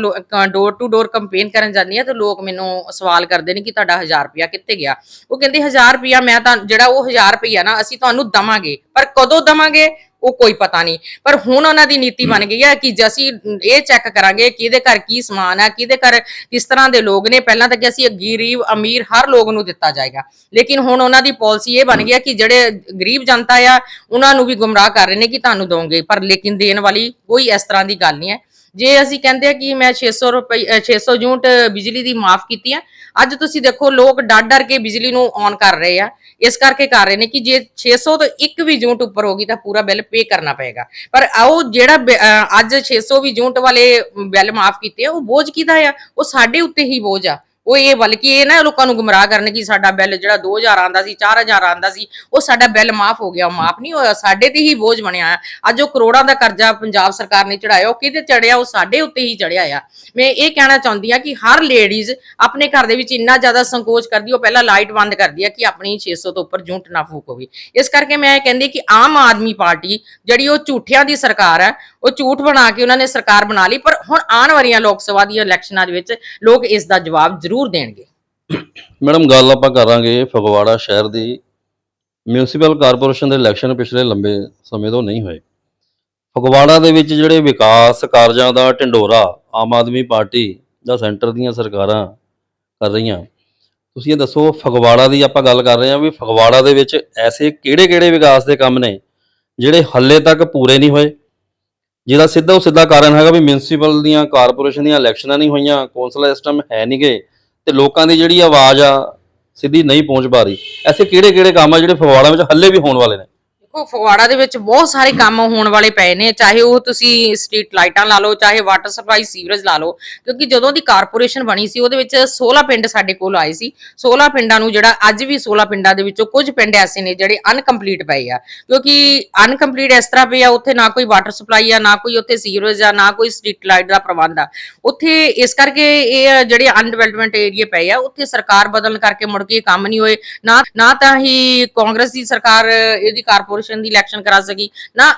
ਡੋਰ ਟੂ ਡੋਰ ਕੰਪੇਨ ਕਰਨ ਜਾਂਦੀ ਆ ਤੇ ਲੋਕ ਮੈਨੂੰ ਸਵਾਲ ਕਰਦੇ ਨੇ ਕਿ ਤੁਹਾਡਾ 1000 ਰੁਪਇਆ ਕਿੱਥੇ ਗਿਆ? ਉਹ ਕਹਿੰਦੇ 1000 ਰੁਪਇਆ ਮੈਂ ਤਾਂ, ਜਿਹੜਾ ਉਹ 1000 ਰੁਪਇਆ ਨਾ, ਅਸੀਂ ਤੁਹਾਨੂੰ ਦਵਾਂਗੇ। ਪਰ ਕਦੋਂ ਦਵਾਂਗੇ? ਉਹ ਕੋਈ ਪਤਾ ਨਹੀਂ। ਪਰ ਹੁਣ ਉਹਨਾਂ ਦੀ ਨੀਤੀ ਬਣ ਗਈ ਹੈ ਕਿ ਜੇ ਅਸੀਂ ਇਹ ਚੈੱਕ ਕਰਾਂਗੇ ਕਿ ਇਹਦੇ ਘਰ ਕੀ ਸਮਾਨ ਹੈ ਕਿਹਦੇ ਘਰ ਕਿਸ ਤਰ੍ਹਾਂ ਦੇ ਲੋਕ ਨੇ ਪਹਿਲਾਂ ਤਾਂ ਕਿ ਅਸੀਂ ਗਰੀਬ ਅਮੀਰ ਹਰ ਲੋਕ ਨੂੰ ਦਿੱਤਾ ਜਾਏਗਾ। ਲੇਕਿਨ ਹੁਣ ਉਹਨਾਂ ਦੀ ਪਾਲਿਸੀ ਇਹ ਬਣ ਗਈ ਹੈ ਕਿ ਜਿਹੜੇ ਗਰੀਬ ਜਨਤਾ ਆ ਉਹਨਾਂ ਨੂੰ ਵੀ ਗੁੰਮਰਾਹ ਕਰ ਰਹੇ ਨੇ ਕਿ ਤੁਹਾਨੂੰ ਦੋਗੇ ਪਰ ਲੇਕਿਨ ਦੇਣ ਵਾਲੀ ਕੋਈ ਇਸ ਤਰ੍ਹਾਂ ਦੀ ਗੱਲ ਨਹੀਂ ਹੈ। ਜੇ ਅਸੀਂ ਕਹਿੰਦੇ ਆ ਕਿ ਮੈਂ 600 ਰੁਪਏ ਅ, 600 ਯੂਨਿਟ ਬਿਜਲੀ ਦੀ ਮਾਫ ਕੀਤੀ ਆ ਅੱਜ ਤੁਸੀਂ ਦੇਖੋ ਲੋਕ ਡਰ ਡਰ ਕੇ ਬਿਜਲੀ ਨੂੰ ਔਨ ਕਰ ਰਹੇ ਆ। ਇਸ ਕਰਕੇ ਕਰ ਰਹੇ ਨੇ ਕਿ ਜੇ 600 ਤੋਂ ਇੱਕ ਵੀ ਯੂਨਿਟ ਉੱਪਰ ਹੋਗੀ ਤਾਂ ਪੂਰਾ ਬਿੱਲ ਪੇ ਕਰਨਾ ਪਏਗਾ। ਪਰ ਆਓ ਜਿਹੜਾ ਬਿ- ਅ, ਅੱਜ 600 ਵੀ ਯੂਨਿਟ ਵਾਲੇ ਬਿੱਲ ਮਾਫ ਕੀਤੇ ਆ ਉਹ ਬੋਝ ਕਿਹਦਾ ਆ? ਉਹ ਸਾਡੇ ਉੱਤੇ ਹੀ ਬੋਝ ਆ। ਉਹ ਇਹ ਬਲਕਿ ਇਹ ਨਾ ਲੋਕਾਂ ਨੂੰ ਗੁੰਮਰਾਹ ਕਰਨ ਕਿ ਸਾਡਾ ਬਿੱਲ ਜਿਹੜਾ 2000 ਆਂਦਾ ਸੀ 4000 ਆਂਦਾ ਸੀ, ਉਹ ਸਾਡਾ ਬਿੱਲ ਮਾਫ ਹੋ ਗਿਆ, ਉਹ ਮਾਫ ਨਹੀਂ ਹੋਇਆ, ਸਾਡੇ ਤੇ ਹੀ ਬੋਝ ਬਣਿਆ ਅੱਜ ਉਹ ਕਰੋੜਾਂ ਦਾ ਕਰਜ਼ਾ ਪੰਜਾਬ ਸਰਕਾਰ ਨੇ ਚੜਾਇਆ ਉਹ ਕਿਹਦੇ ਚੜਿਆ ਉਹ ਸਾਡੇ ਉੱਤੇ ਹੀ ਚੜਿਆ ਆ। ਮੈਂ ਇਹ ਕਹਿਣਾ ਚਾਹੁੰਦੀ ਆ ਕਿ ਹਰ ਲੇਡੀਜ਼ ਆਪਣੇ ਘਰ ਦੇ ਵਿੱਚ ਇੰਨਾ ਜ਼ਿਆਦਾ ਸੰਕੋਚ ਕਰਦੀ, ਉਹ ਪਹਿਲਾਂ ਲਾਈਟ ਬੰਦ ਕਰਦੀ ਆ ਕਿ ਆਪਣੀ 600 ਤੋਂ ਉੱਪਰ ਯੂਨਿਟ ਨਾ ਫੂਕ ਹੋਵੇ। ਇਸ ਕਰਕੇ ਮੈਂ ਇਹ ਕਹਿੰਦੀ ਕਿ ਆਮ ਆਦਮੀ ਪਾਰਟੀ ਜਿਹੜੀ ਉਹ ਝੂਠਿਆਂ ਦੀ ਸਰਕਾਰ ਹੈ ਉਹ ਝੂਠ ਬਣਾ ਕੇ ਉਹਨਾਂ ਨੇ ਸਰਕਾਰ ਬਣਾ ਲਈ, ਪਰ ਹੁਣ ਆਉਣ ਵਾਲੀਆਂ ਲੋਕ ਸਭਾ ਦੀਆਂ ਇਲੈਕਸ਼ਨਾਂ ਦੇ ਵਿੱਚ ਲੋਕ ਇਸ ਦਾ ਜਵਾਬ ਜ਼ਰੂਰ ਦੇਣਗੇ। ਮੈਡਮ, ਗੱਲ ਆਪਾਂ ਕਰਾਂਗੇ ਫਗਵਾੜਾ ਸ਼ਹਿਰ ਦੀ। ਮਿਊਨਿਸਪਲ ਕਾਰਪੋਰੇਸ਼ਨ ਦੇ ਇਲੈਕਸ਼ਨ ਪਿਛਲੇ ਲੰਬੇ ਸਮੇਂ ਤੋਂ ਨਹੀਂ ਹੋਏ। ਫਗਵਾੜਾ ਦੇ ਵਿੱਚ ਜਿਹੜੇ ਵਿਕਾਸ ਕਾਰਜਾਂ ਦਾ ਢਿੰਡੋਰਾ ਆਮ ਆਦਮੀ ਪਾਰਟੀ ਜਾਂ ਸੈਂਟਰ ਦੀਆਂ ਸਰਕਾਰਾਂ ਕਰ ਰਹੀਆਂ। ਤੁਸੀਂ ਇਹ ਦੱਸੋ, ਫਗਵਾੜਾ ਦੀ ਆਪਾਂ ਗੱਲ ਕਰ ਰਹੇ ਹਾਂ ਵੀ ਫਗਵਾੜਾ ਦੇ ਵਿੱਚ ਐਸੇ ਕਿਹੜੇ-ਕਿਹੜੇ ਵਿਕਾਸ ਦੇ ਕੰਮ ਨੇ ਜਿਹੜੇ ਹੱਲੇ ਤੱਕ ਪੂਰੇ ਨਹੀਂ ਹੋਏ? ਜਿਹਦਾ ਸਿੱਧਾ ਉਹ ਸਿੱਧਾ ਕਾਰਨ ਹੈਗਾ ਵੀ ਮਿਊਨਿਸਪਲ ਦੀਆਂ ਕਾਰਪੋਰੇਸ਼ਨ ਦੀਆਂ ਇਲੈਕਸ਼ਨਾਂ ਨਹੀਂ ਹੋਈਆਂ ਕੌਂਸਲਰ ਸਿਸਟਮ ਹੈ ਨਹੀਂ ਨਹੀਂਗੇ ਤੇ ਲੋਕਾਂ ਦੀ ਜਿਹੜੀ ਆਵਾਜ਼ ਆ, ਸਿੱਧੀ ਨਹੀਂ ਪਹੁੰਚ ਪਾ ਰਹੀ। ਐਸੇ ਕਿਹੜੇ ਕਿਹੜੇ ਕੰਮ ਆ ਜਿਹੜੇ ਫਗਵਾੜਾ ਵਿੱਚ ਹੱਲੇ ਵੀ ਹੋਣ ਵਾਲੇ ਨੇ? ਦੇਖੋ, ਫਗਵਾੜਾ ਦੇ ਵਿੱਚ ਬਹੁਤ ਸਾਰੇ ਕੰਮ ਹੋਣ ਵਾਲੇ ਪਏ ਨੇ, ਚਾਹੇ ਉਹ ਤੁਸੀਂ ਸਟਰੀਟ ਲਾਈਟਾਂ ਲਾ ਲਓ, ਚਾਹੇ ਵਾਟਰ ਸਪਲਾਈ ਸੀਵਰੇਜ ਲਾ ਲਓ, ਕਿਉਂਕਿ ਜਦੋਂ ਦੀ ਕਾਰਪੋਰੇਸ਼ਨ ਬਣੀ ਸੀ, ਉਹਦੇ ਵਿੱਚ 16 ਪਿੰਡ ਸਾਡੇ ਕੋਲ ਆਏ ਸੀ। 16 ਪਿੰਡਾਂ ਨੂੰ ਜਿਹੜਾ ਅੱਜ ਵੀ 16 ਪਿੰਡਾਂ ਦੇ ਵਿੱਚੋਂ ਕੁਝ ਪਿੰਡ ਐਸੇ ਨੇ ਜਿਹੜੇ ਅਨਕੰਪਲੀਟ ਪਏ ਆ। ਕਿਉਂਕਿ ਅਨਕੰਪਲੀਟ ਇਸ ਤਰ੍ਹਾਂ ਪਏ ਆ, ਉੱਥੇ ਨਾ ਕੋਈ ਵਾਟਰ ਸਪਲਾਈ ਆ, ਨਾ ਕੋਈ ਉੱਥੇ ਸੀਵਰੇਜ ਆ, ਨਾ ਕੋਈ ਸਟਰੀਟ ਲਾਈਟ ਦਾ ਪ੍ਰਬੰਧ ਆ। ਉੱਥੇ ਇਸ ਕਰਕੇ ਇਹ ਜਿਹੜੇ ਅਨਡਿਵੈਲਪਮੈਂਟ ਏਰੀਆ ਪਏ ਆ, ਉੱਥੇ ਸਰਕਾਰ ਬਦਲਣ ਕਰਕੇ ਮੁੜ ਕੇ ਇਹ ਕੰਮ ਨਹੀਂ ਹੋਏ। ਨਾ ਨਾ ਤਾਂ ਹੀ ਕਾਂਗਰਸ ਦੀ ਸਰਕਾਰ, ਇਹਦੀ ਕਾਰਪੋਰੇਸ਼ਨ ਦੀ ਇਲੈਕਸ਼ਨ ਕਰਾ ਸਕੀ ਨਾ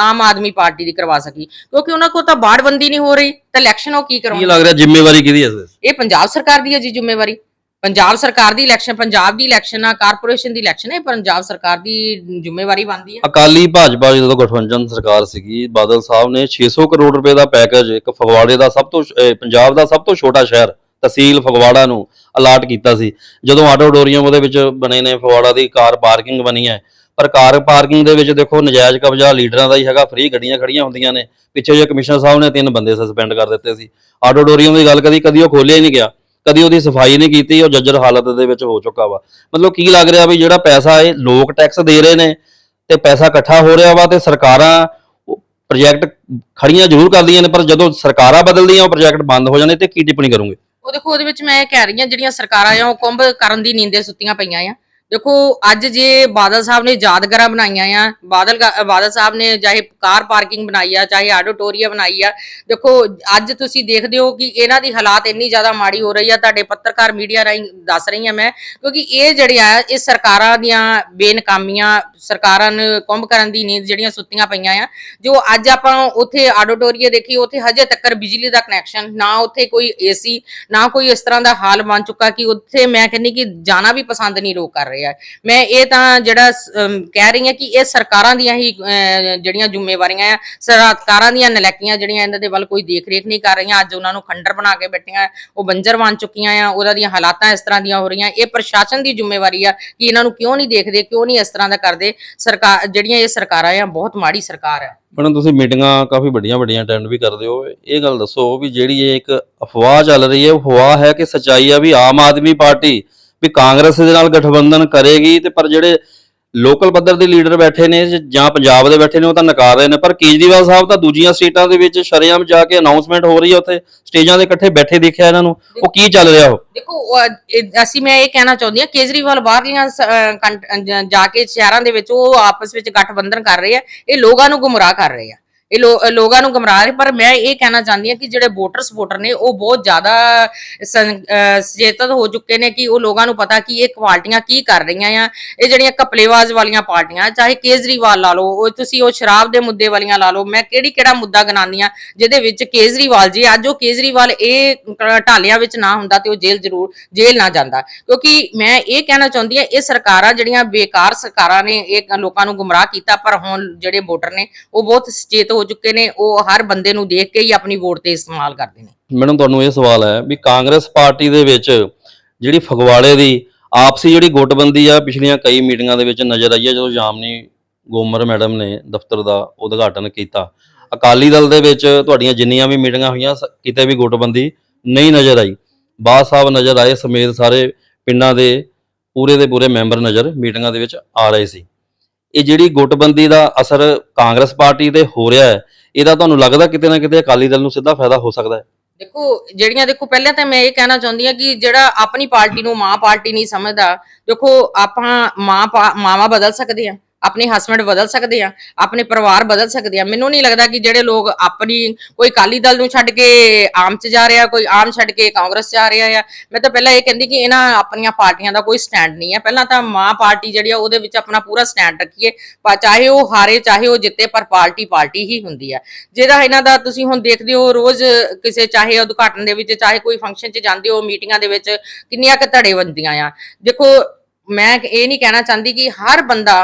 ਆਮ ਆਦਮੀ ਪਾਰਟੀ ਦੀ ਕਰਵਾ ਸਕੀ। ਕਿਉਂਕਿ ਉਹਨਾਂ ਕੋਲ ਤਾਂ ਬਾੜਬੰਦੀ ਨਹੀਂ ਹੋ ਰਹੀ ਤਾਂ ਇਲੈਕਸ਼ਨ ਉਹ ਕੀ ਕੀ ਕਰਾਉਣਗੇ ਲੱਗ ਰਿਹਾ? ਜ਼ਿੰਮੇਵਾਰੀ ਕਿਹਦੀ ਹੈ ਇਹ ਪੰਜਾਬ ਸਰਕਾਰ ਦੀ ਹੈ ਜੀ ਜ਼ਿੰਮੇਵਾਰੀ। ਪੰਜਾਬ ਸਰਕਾਰ ਦੀ ਇਲੈਕਸ਼ਨ ਪੰਜਾਬ ਦੀ ਇਲੈਕਸ਼ਨ ਆ ਕਾਰਪੋਰੇਸ਼ਨ ਦੀ ਇਲੈਕਸ਼ਨ ਹੈ ਪੰਜਾਬ ਸਰਕਾਰ ਦੀ ਜ਼ਿੰਮੇਵਾਰੀ ਬਣਦੀ ਹੈ ਅਕਾਲੀ ਭਾਜਪਾ ਜਦੋਂ ਗਠਬੰਧਨ ਸਰਕਾਰ ਸੀਗੀ ਬਾਦਲ ਸਾਹਿਬ ਨੇ 600 ਕਰੋੜ ਰੁਪਏ ਦਾ ਪੈਕੇਜ ਇੱਕ ਫਗਵਾੜੇ ਦਾ ਸਭ ਤੋਂ ਪੰਜਾਬ ਦਾ ਸਭ ਤੋਂ ਛੋਟਾ ਸ਼ਹਿਰ ਤਹਿਸੀਲ ਫਗਵਾੜਾ ਨੂੰ ਅਲਾਟ ਕੀਤਾ ਸੀ। ਜਦੋਂ ਆਟੋਡੋਰੀਅਮ ਉਹਦੇ ਵਿੱਚ ਬਣੇ ਨੇ ਫਗਵਾੜਾ ਦੀ ਕਾਰ ਪਾਰਕਿੰਗ ਬਣੀ ਹੈ ਪਰ ਕਾਰ ਪਾਰਕਿੰਗ ਦੇ ਵਿੱਚ ਦੇਖੋ, ਨਜਾਇਜ਼ ਕਬਜ਼ਾ ਲੀਡਰਾਂ ਦਾ ਹੀ ਹੈਗਾ, ਫ੍ਰੀ ਗੱਡੀਆਂ ਖੜੀਆਂ ਹੁੰਦੀਆਂ ਨੇ। ਪਿੱਛੇ ਜੇ ਕਮਿਸ਼ਨਰ ਸਾਹਿਬ ਨੇ ਤਿੰਨ ਬੰਦੇ ਸਸਪੈਂਡ ਕਰ ਦਿੱਤੇ ਸੀ। ਆਟੋਡੋਰੀਅਮ ਦੀ ਗੱਲ ਕਦੀ ਕਦੀ ਉਹ ਖੋਲਿਆ ਹੀ ਨਹੀਂ ਗਿਆ। ਕਦੀ ਉਹਦੀ ਸਫ਼ਾਈ ਨਹੀਂ ਕੀਤੀ, ਉਹ ਜੱਜਰ ਹਾਲਤ ਦੇ ਵਿੱਚ ਹੋ ਚੁੱਕਾ ਵਾ। ਮਤਲਬ ਕੀ ਲੱਗ ਰਿਹਾ ਵੀ ਜਿਹੜਾ ਪੈਸਾ ਇਹ ਲੋਕ ਟੈਕਸ ਦੇ ਰਹੇ ਨੇ ਤੇ ਪੈਸਾ ਇਕੱਠਾ ਹੋ ਰਿਹਾ ਵਾ ਤੇ ਸਰਕਾਰਾਂ ਪ੍ਰੋਜੈਕਟ ਖੜੀਆਂ ਜ਼ਰੂਰ ਕਰਦੀਆਂ ਨੇ, ਪਰ ਜਦੋਂ ਸਰਕਾਰਾਂ ਬਦਲਦੀਆਂ, ਉਹ ਪ੍ਰੋਜੈਕਟ ਬੰਦ ਹੋ ਜਾਂਦੇ ਤੇ ਕੀ ਟਿੱਪਣੀ ਕਰੋਗੇ? ਉਹ ਦੇਖੋ, ਉਹਦੇ ਵਿੱਚ ਮੈਂ ਕਹਿ ਰਹੀ ਹਾਂ, ਜਿਹੜੀਆਂ ਸਰਕਾਰਾਂ ਆ, ਉਹ ਕੁੰਭ ਕਰਨ ਦੀ ਨੀਂਦੇ ਸੁੱਤੀਆਂ ਪਈਆਂ ਆ। ਦੇਖੋ, ਅੱਜ ਜੇ ਬਾਦਲ ਸਾਹਿਬ ਨੇ ਯਾਦਗਾਰਾਂ ਬਣਾਈਆਂ ਆ, ਬਾਦਲ ਬਾਦਲ ਸਾਹਿਬ ਨੇ ਚਾਹੇ ਕਾਰ ਪਾਰਕਿੰਗ ਬਣਾਈ ਆ, ਚਾਹੇ ਆਡੀਟੋਰੀਆ ਬਣਾਈ ਆ, ਦੇਖੋ, ਅੱਜ ਤੁਸੀਂ ਦੇਖਦੇ ਹੋ ਕਿ ਇਹਨਾਂ ਦੀ ਹਾਲਾਤ ਇੰਨੀ ਜ਼ਿਆਦਾ ਮਾੜੀ ਹੋ ਰਹੀ ਆ, ਤੁਹਾਡੇ ਪੱਤਰਕਾਰ ਮੀਡੀਆ ਰਾਹੀਂ ਦੱਸ ਰਹੀ ਆ ਮੈਂ, ਕਿਉਂਕਿ ਇਹ ਜਿਹੜੇ ਆ, ਇਹ ਸਰਕਾਰਾਂ ਦੀਆਂ ਬੇਨਕਾਮੀਆਂ, ਸਰਕਾਰਾਂ ਨੂੰ ਕੁੰਭ ਕਰਨ ਦੀ ਨੀਂਦ ਜਿਹੜੀਆਂ ਸੁੱਤੀਆਂ ਪਈਆਂ ਆ, ਜੋ ਅੱਜ ਆਪਾਂ ਉੱਥੇ ਆਡੀਟੋਰੀਆ ਦੇਖੀ, ਉੱਥੇ ਹਜੇ ਤੱਕ ਬਿਜਲੀ ਦਾ ਕਨੈਕਸ਼ਨ ਨਾ ਉੱਥੇ ਕੋਈ ਏਸੀ ਨਾ ਕੋਈ ਇਸ ਤਰ੍ਹਾਂ ਦਾ ਹਾਲ ਬਣ ਚੁੱਕਾ ਕਿ ਉੱਥੇ ਮੈਂ ਕਹਿੰਨੀ ਕਿ ਜਾਣਾ ਵੀ ਪਸੰਦ ਨਹੀਂ ਲੋਕ ਕਰ ਰਹੇ। ਆ ਮੈਂ ਇਹ ਤਾਂ ਜਿਹੜਾ ਸ- ਕਹਿ ਰਹੀ ਹਾਂ ਕਿ ਇਹ ਸਰਕਾਰਾਂ ਦੀਆਂ ਹੀ ਜਿਹੜੀਆਂ ਜ਼ਿੰਮੇਵਾਰੀਆਂ ਆ, ਸਰਕਾਰਾਂ ਦੀਆਂ ਨਲੈਕੀਆਂ ਜਿਹੜੀਆਂ ਇਹਨਾਂ ਦੇ ਵੱਲ ਕੋਈ ਦੇਖ ਰੇਖ ਨਹੀਂ ਕਰ ਰਹੀਆਂ, ਅੱਜ ਉਹਨਾਂ ਨੂੰ ਖੰਡਰ ਬਣਾ ਕੇ ਬੈਠੀਆਂ, ਉਹ ਬੰਜਰ ਬਣ ਚੁੱਕੀਆਂ ਆ, ਉਹਦਾ ਦੀਆਂ ਹਾਲਾਤਾਂ ਇਸ ਤਰ੍ਹਾਂ ਦੀਆਂ ਹੋ ਰਹੀਆਂ, ਇਹ ਪ੍ਰਸ਼ਾਸਨ ਦੀ ਜ਼ਿੰਮੇਵਾਰੀ ਆ ਕਿ ਇਹਨਾਂ ਨੂੰ ਕਿਉਂ ਨਹੀਂ ਦੇਖਦੇ, ਕਿਉਂ ਨਹੀਂ ਇਸ ਤਰ੍ਹਾਂ ਦਾ ਕਰਦੇ ਸਰਕਾਰ ਜਿਹੜੀਆਂ ਇਹ ਸਰਕਾਰਾਂ ਆ, ਬਹੁਤ ਮਾੜੀ ਸਰਕਾਰ ਆ। ਮੈਡਮ, ਤੁਸੀਂ ਮੀਟਿੰਗਾਂ ਕਾਫੀ ਵੱਡੀਆਂ ਵੱਡੀਆਂ ਅਟੈਂਡ ਵੀ ਕਰਦੇ ਹੋ, ਇਹ ਗੱਲ ਦੱਸੋ ਵੀ ਜਿਹੜੀ ਇਹ ਇੱਕ ਅਫਵਾਹ ਚੱਲ ਰਹੀ ਹੈ, ਉਹ ਅਫਵਾਹ ਹੈ ਕਿ ਸੱਚਾਈ ਆ ਵੀ ਆਮ ਆਦਮੀ ਪਾਰਟੀ ਵੀ ਕਾਂਗਰਸ ਦੇ ਨਾਲ ਗਠਬੰਧਨ ਕਰੇਗੀ ਤੇ ਪਰ ਜਿਹੜੇ ਲੋਕਲ ਪੱਧਰ ਦੇ ਲੀਡਰ ਬੈਠੇ ਨੇ ਜਾਂ ਪੰਜਾਬ ਦੇ ਬੈਠੇ ਨੇ ਉਹ ਤਾਂ ਨਕਾਰ ਰਹੇ ਨੇ। ਪਰ ਕੇਜਰੀਵਾਲ ਸਾਹਿਬ ਤਾਂ ਦੂਜੀਆਂ ਸਟੇਟਾਂ ਦੇ ਵਿੱਚ ਸ਼ਰੇਆਮ ਜਾ ਕੇ ਅਨਾਉਂਸਮੈਂਟ ਹੋ ਰਹੀ ਹੈ ਉੱਥੇ ਸਟੇਜਾਂ ਦੇ ਇਕੱਠੇ ਬੈਠੇ ਦੇਖਿਆ ਇਹਨਾਂ ਨੂੰ। ਉਹ ਕੀ ਚੱਲ ਰਿਹਾ ਉਹ? ਦੇਖੋ ਅਸੀਂ ਮੈਂ ਇਹ ਕਹਿਣਾ ਚਾਹੁੰਦੀ ਹਾਂ, ਕੇਜਰੀਵਾਲ ਬਾਹਰਲੀਆਂ ਜਾ ਕੇ ਸ਼ਹਿਰਾਂ ਦੇ ਵਿੱਚ ਉਹ ਆਪਸ ਵਿੱਚ ਗਠਬੰਧਨ ਕਰ ਰਹੇ ਆ, ਇਹ ਲੋਕਾਂ ਨੂੰ ਗੁੰਮਰਾਹ ਕਰ ਰਹੇ ਆ। ਇਹ ਲੋ- ਲੋਕਾਂ ਨੂੰ ਗੁੰਮਰਾਹ ਰਹੇ, ਪਰ ਮੈਂ ਇਹ ਕਹਿਣਾ ਚਾਹੁੰਦੀ ਹਾਂ ਕਿ ਜਿਹੜੇ ਵੋਟਰ ਨੇ, ਉਹ ਬਹੁਤ ਜ਼ਿਆਦਾ ਸੰ- ਹੋ ਚੁੱਕੇ ਨੇ ਕਿ ਉਹ ਲੋਕਾਂ ਨੂੰ ਪਤਾ ਕਿ ਇਹ ਪਾਰਟੀਆਂ ਕੀ ਕਰ ਰਹੀਆਂ ਆ। ਇਹ ਜਿਹੜੀਆਂ ਕਪਲੇਵਾਜ਼ ਵਾਲੀਆਂ ਪਾਰਟੀਆਂ, ਚਾਹੇ ਕੇਜਰੀਵਾਲ ਲਾ ਲਓ, ਉਹ ਤੁਸੀਂ ਉਹ ਸ਼ਰਾਬ ਦੇ ਮੁੱਦੇ ਵਾਲੀਆਂ ਲਾ ਲਓ, ਮੈਂ ਕਿਹੜੀ ਕਿਹੜਾ ਮੁੱਦਾ ਗਨਾਉਂਦੀ ਹਾਂ ਜਿਹਦੇ ਵਿੱਚ ਕੇਜਰੀਵਾਲ ਜੀ, ਅੱਜ ਉਹ ਕੇਜਰੀਵਾਲ ਇਹ ਢਾਲਿਆਂ ਵਿੱਚ ਨਾ ਹੁੰਦਾ ਤੇ ਉਹ ਜੇਲ੍ਹ ਜ਼ਰੂਰ, ਜੇਲ੍ਹ ਨਾ ਜਾਂਦਾ। ਕਿਉਂਕਿ ਮੈਂ ਇਹ ਕਹਿਣਾ ਚਾਹੁੰਦੀ ਹਾਂ, ਇਹ ਸਰਕਾਰਾਂ ਜਿਹੜੀਆਂ ਬੇਕਾਰ ਸਰਕਾਰਾਂ ਨੇ, ਇਹ ਲੋਕਾਂ ਨੂੰ ਗੁੰਮਰਾਹ ਕੀਤਾ, ਪਰ ਹੁਣ ਜਿਹੜੇ ਵੋਟਰ ਨੇ, ਉਹ ਬਹੁਤ ਸੁਚੇਤ ਹੋ ਚੁੱਕੇ ਨੇ, ਉਹ ਹਰ ਬੰਦੇ ਨੂੰ ਦੇਖ ਕੇ ਹੀ ਆਪਣੀ ਵੋਟ ਤੇ ਇਸਤੇਮਾਲ ਕਰਦੇ ਨੇ। ਮੈਡਮ ਤੁਹਾਨੂੰ ਇਹ ਸਵਾਲ ਹੈ ਵੀ ਕਾਂਗਰਸ ਪਾਰਟੀ ਦੇ ਵਿੱਚ ਜਿਹੜੀ ਫਗਵਾੜੇ ਦੀ ਆਪਸੀ ਜਿਹੜੀ ਗੁੱਟਬੰਦੀ ਆ, ਪਿਛਲੀਆਂ ਕਈ ਮੀਟਿੰਗਾਂ ਦੇ ਵਿੱਚ ਨਜ਼ਰ ਆਈ ਹੈ, ਜਦੋਂ ਜਾਮਨੀ ਗੋਮਰ ਮੈਡਮ ਨੇ ਦਫ਼ਤਰ ਦਾ ਉਦਘਾਟਨ ਕੀਤਾ। ਅਕਾਲੀ ਦਲ ਦੇ ਵਿੱਚ ਤੁਹਾਡੀਆਂ ਜਿੰਨੀਆਂ ਵੀ ਮੀਟਿੰਗਾਂ ਹੋਈਆਂ ਕਿਤੇ ਵੀ ਗੁੱਟਬੰਦੀ ਨਹੀਂ ਨਜ਼ਰ ਆਈ। ਬਾਦ ਸਾਹਿਬ ਨਜ਼ਰ ਆਏ, ਸਮੇਤ ਸਾਰੇ ਪਿੰਡਾਂ ਦੇ ਪੂਰੇ ਦੇ ਪੂਰੇ ਮੈਂਬਰ ਨਜ਼ਰ ਮੀਟਿੰਗਾਂ ਦੇ ਵਿੱਚ ਆ ਰਹੇ ਸੀ। ਇਹ ਜਿਹੜੀ ਗੁੱਟਬੰਦੀ ਦਾ ਅਸਰ ਕਾਂਗਰਸ ਪਾਰਟੀ ਤੇ ਹੋ ਰਿਹਾ ਹੈ, ਇਹਦਾ ਤੁਹਾਨੂੰ ਲੱਗਦਾ ਕਿਤੇ ਨਾ ਕਿਤੇ ਅਕਾਲੀ ਦਲ ਨੂੰ ਸਿੱਧਾ ਫਾਇਦਾ ਹੋ ਸਕਦਾ ਹੈ? ਦੇਖੋ, ਜਿਹੜੀਆਂ ਦੇਖੋ, ਪਹਿਲਾਂ ਤਾਂ ਮੈਂ ਇਹ ਕਹਿਣਾ ਚਾਹੁੰਦੀ ਹਾਂ ਕਿ ਜਿਹੜਾ ਆਪਣੀ ਪਾਰਟੀ ਨੂੰ ਮਾਂ ਪਾਰਟੀ ਨਹੀਂ ਸਮਝਦਾ, ਦੇਖੋ, ਆਪਾਂ ਮਾਂ ਪਾ- ਮਾਵਾਂ ਬਦਲ ਸਕਦੇ ਆ ਆਪਣੇ ਹਸਬੰਡ ਬਦਲ ਸਕਦੇ ਆ, ਆਪਣੇ ਪਰਿਵਾਰ ਬਦਲ ਸਕਦੇ ਆ। ਮੈਨੂੰ ਨਹੀਂ ਲੱਗਦਾ ਕਿ ਜਿਹੜੇ ਲੋਕ ਆਪਣੀ ਕੋਈ ਕਾਲੀ ਦਲ ਨੂੰ ਛੱਡ ਕੇ ਆਮ ਚ ਜਾ ਰਿਹਾ ਕੋਈ ਆਮ ਛੱਡ ਕੇ ਕਾਂਗਰਸ ਚ ਆ ਰਿਹਾ ਆ। ਮੈਂ ਤਾਂ ਪਹਿਲਾਂ ਇਹ ਕਹਿੰਦੀ ਕਿ ਇਹਨਾਂ ਆਪਣੀਆਂ ਪਾਰਟੀਆਂ ਦਾ ਕੋਈ ਸਟੈਂਡ ਨਹੀਂ ਹੈ ਪਹਿਲਾਂ ਤਾਂ ਮਾਂ ਪਾਰਟੀ ਜਿਹੜੀ ਆ, ਉਹਦੇ ਵਿੱਚ ਆਪਣਾ ਪੂਰਾ ਸਟੈਂਡ ਰੱਖੀਏ। ਚਾਹੇ ਉਹ ਹਾਰੇ, ਚਾਹੇ ਉਹ ਜਿੱਤੇ, ਪਰ ਪਾਰਟੀ ਪਾਰਟੀ ਹੀ ਹੁੰਦੀ ਆ। ਜਿਹਦਾ ਇਹਨਾਂ ਦਾ ਤੁਸੀਂ ਹੁਣ ਦੇਖਦੇ ਹੋ, ਰੋਜ਼ ਕਿਸੇ ਚਾਹੇ ਉਦਘਾਟਨ ਦੇ ਵਿੱਚ, ਚਾਹੇ ਕੋਈ ਫੰਕਸ਼ਨ 'ਚ ਜਾਂਦੇ ਹੋ, ਮੀਟਿੰਗਾਂ ਦੇ ਵਿੱਚ, ਕਿੰਨੀਆਂ ਕੁ ਧੜੇ ਬੰਦੀਆਂ ਆ। ਦੇਖੋ, ਮੈਂ ਇਹ ਨਹੀਂ ਕਹਿਣਾ ਚਾਹੁੰਦੀ ਕਿ ਹਰ ਬੰਦਾ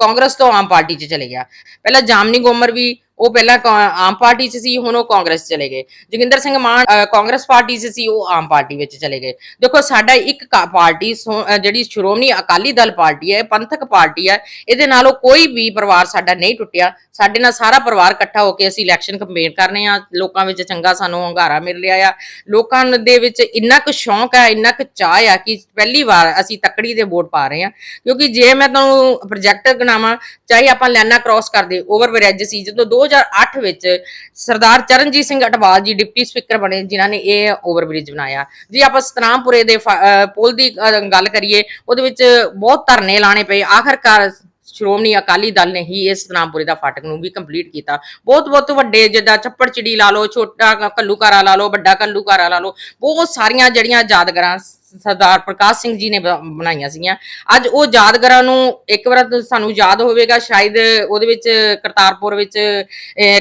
ਕਾਂਗਰਸ ਤੋਂ ਆਮ ਪਾਰਟੀ 'ਚ ਚਲੇ ਗਿਆ। ਪਹਿਲਾਂ ਜਾਮਨੀ ਗੋਮਰ ਵੀ ਉਹ ਪਹਿਲਾਂ ਕਾ- ਆਮ ਪਾਰਟੀ 'ਚ ਸੀ ਹੁਣ ਉਹ ਕਾਂਗਰਸ ਚਲੇ ਗਏ। ਜੋਗਿੰਦਰ ਸਿੰਘ ਮਾਨ ਅ, ਕਾਂਗਰਸ ਪਾਰਟੀ 'ਚ ਸੀ ਉਹ ਆਮ ਪਾਰਟੀ ਵਿੱਚ ਚਲੇ ਗਏ। ਦੇਖੋ ਸਾਡਾ ਇੱਕ ਕਾ- ਪਾਰਟੀ ਸੋ- ਅ, ਜਿਹੜੀ ਸ਼੍ਰੋਮਣੀ ਅਕਾਲੀ ਦਲ ਪਾਰਟੀ ਹੈ ਇਹ ਪੰਥਕ ਪਾਰਟੀ ਹੈ ਇਹਦੇ ਨਾਲੋਂ ਕੋਈ ਵੀ ਪਰਿਵਾਰ ਸਾਡਾ ਨਹੀਂ ਟੁੱਟਿਆ। ਸਾਡੇ ਨਾਲ ਸਾਰਾ ਪਰਿਵਾਰ ਇਕੱਠਾ ਹੋ ਕੇ ਅਸੀਂ ਇਲੈਕਸ਼ਨ ਕੰਪੇਨ ਕਰ ਰਹੇ ਹਾਂ। ਲੋਕਾਂ ਵਿੱਚ ਚੰਗਾ ਸਾਨੂੰ ਹੰਗਾਰਾ ਮਿਲ ਰਿਹਾ ਆ। ਲੋਕਾਂ ਦੇ ਵਿੱਚ ਇੰਨਾ ਕੁ ਸ਼ੌਂਕ ਹੈ ਇੰਨਾ ਕੁ ਚਾਹ ਆ ਕਿ ਪਹਿਲੀ ਵਾਰ ਅਸੀਂ ਤੱਕੜੀ ਦੇ ਵੋਟ ਪਾ ਰਹੇ ਹਾਂ। ਕਿਉਂਕਿ ਜੇ ਮੈਂ ਤੁਹਾਨੂੰ ਪ੍ਰੋਜੈਕਟ ਗਿਣਾਵਾਂ ਚਾਹੇ ਆਪਾਂ ਲਾਈਨਾਂ ਕ੍ਰਾਸ ਕਰਦੇ ਓਵਰ ਬ੍ਰਿਜ ਸੀ ਜਦੋਂ ਦੋ 2008 ਵਿੱਚ ਸਰਦਾਰ ਚਰਨਜੀਤ ਸਿੰਘ ਅਟਵਾਲ ਜੀ ਡਿਪਟੀ ਸਪੀਕਰ ਬਣੇ, ਜਿਨ੍ਹਾਂ ਨੇ ਇਹ ਓਵਰ ਬਣਾਇਆ। ਜੇ, ਆਪਾਂ ਸਤਨਾਮਪੁਰੇ ਦੇ ਪੁਲ ਦੀ ਗੱਲ ਕਰੀਏ, ਉਹਦੇ ਵਿੱਚ ਬਹੁਤ ਧਰਨੇ ਲਾਣੇ ਪਏ। ਆਖਰਕਾਰ ਸ਼੍ਰੋਮਣੀ ਅਕਾਲੀ ਦਲ ਨੇ ਹੀ ਇਸ ਸਤਨਾਮਪੁਰੇ ਦਾ ਫਾਟਕ ਨੂੰ ਵੀ ਕੰਪਲੀਟ ਕੀਤਾ। ਬਹੁਤ ਬਹੁਤ ਵੱਡੇ, ਜਿੱਦਾਂ ਚੱਪੜ ਚਿੜੀ ਲਾ ਲਓ, ਛੋਟਾ ਕ- ਕੱਲੂਕਾਰਾ ਲਾ ਲਓ, ਵੱਡਾ ਕੱਲੂਕਾਰਾ ਲਾ ਲਓ, ਬਹੁਤ ਸਾਰੀਆਂ ਜਿਹੜੀਆਂ ਯਾਦਗਾਰਾਂ ਸਰਦਾਰ ਪ੍ਰਕਾਸ਼ ਸਿੰਘ ਜੀ ਨੇ ਬਣਾਈਆਂ ਸੀਗੀਆਂ। ਅੱਜ ਉਹ ਯਾਦਗਾਰਾਂ ਨੂੰ ਇੱਕ ਵਾਰ ਸਾਨੂੰ ਯਾਦ ਹੋਵੇਗਾ, ਸ਼ਾਇਦ ਉਹਦੇ ਵਿੱਚ ਕਰਤਾਰਪੁਰ ਵਿੱਚ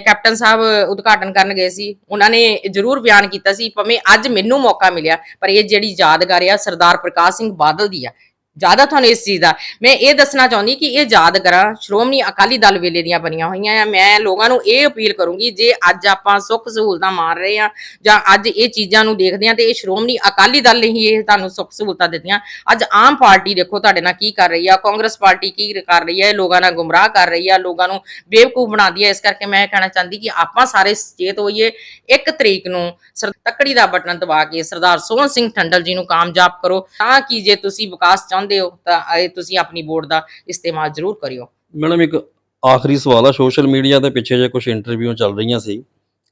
ਕੈਪਟਨ ਸਾਹਿਬ ਉਦਘਾਟਨ ਕਰਨ ਗਏ ਸੀ। ਉਹਨਾਂ ਨੇ ਜ਼ਰੂਰ ਬਿਆਨ ਕੀਤਾ ਸੀ, ਭਾਵੇਂ ਅੱਜ ਮੈਨੂੰ ਮੌਕਾ ਮਿਲਿਆ, ਪਰ ਇਹ ਜਿਹੜੀ ਯਾਦਗਾਰ ਆ, ਸਰਦਾਰ ਪ੍ਰਕਾਸ਼ ਸਿੰਘ ਬਾਦਲ ਦੀ ਆ। ਜ਼ਿਆਦਾ ਤੁਹਾਨੂੰ ਇਸ ਚੀਜ਼ ਦਾ, ਮੈਂ ਇਹ ਦੱਸਣਾ ਚਾਹੁੰਦੀ ਕਿ ਇਹ ਯਾਦਗਾਰਾਂ ਸ਼੍ਰੋਮਣੀ ਅਕਾਲੀ ਦਲ ਵੇਲੇ ਦੀਆਂ ਬਣੀਆਂ ਹੋਈਆਂ ਆ, ਮੈਂ ਲੋਕਾਂ ਨੂੰ ਇਹ ਅਪੀਲ ਕਰੂੰਗੀ, ਜੇ ਅੱਜ ਆਪਾਂ ਸੁੱਖ ਸਹੂਲਤਾਂ ਮਾਰ ਰਹੇ ਆ ਜਾਂ ਅੱਜ ਇਹ ਚੀਜ਼ਾਂ ਨੂੰ ਦੇਖਦੇ ਆ ਤੇ ਇਹ ਸ਼੍ਰੋਮਣੀ ਅਕਾਲੀ ਦਲ ਨੇ ਹੀ ਇਹ ਤੁਹਾਨੂੰ ਸੁੱਖ ਸਹੂਲਤਾਂ ਦਿੱਤੀਆਂ, ਅੱਜ ਆਮ ਪਾਰਟੀ ਦੇਖੋ ਤੁਹਾਡੇ ਨਾਲ ਕੀ ਕਰ ਰਹੀ ਆ, ਕਾਂਗਰਸ ਪਾਰਟੀ ਕੀ ਕਰ ਰਹੀ ਹੈ, ਲੋਕਾਂ ਨਾਲ ਗੁੰਮਰਾਹ ਕਰ ਰਹੀ ਆ, ਲੋਕਾਂ ਨੂੰ ਬੇਵਕੂਫ ਬਣਾਉਂਦੀ ਹੈ, ਇਸ ਕਰਕੇ ਮੈਂ ਇਹ ਕਹਿਣਾ ਚਾਹੁੰਦੀ ਕਿ ਆਪਾਂ ਸਾਰੇ ਸੁਚੇਤ ਹੋਈਏ, ਇੱਕ ਤਰੀਕ ਨੂੰ ਸਰ, ਤੱਕੜੀ ਦਾ ਬਟਨ ਦਬਾ ਕੇ ਸਰਦਾਰ ਸੋਹਣ ਸਿੰਘ ਠੰਡਲ ਜੀ ਨੂੰ ਕਾਮਯਾਬ ਕਰੋ, ਤਾਂ ਕਿ ਜੇ ਤੁਸੀਂ ਵਿਕਾਸ ਚਾਹੁੰਦੇ ਹੋ, ਤਾਂ ਇਹ ਤੁਸੀਂ ਆਪਣੀ ਵੋਟ ਦਾ ਇਸਤੇਮਾਲ ਜ਼ਰੂਰ ਕਰਿਓ। ਮੈਡਮ, ਇੱਕ ਆਖਰੀ ਸਵਾਲ ਆ, ਸੋਸ਼ਲ ਮੀਡੀਆ ਤੇ ਪਿੱਛੇ ਜੇ ਕੁਝ ਇੰਟਰਵਿਊ ਚੱਲ ਰਹੀਆਂ ਸੀ,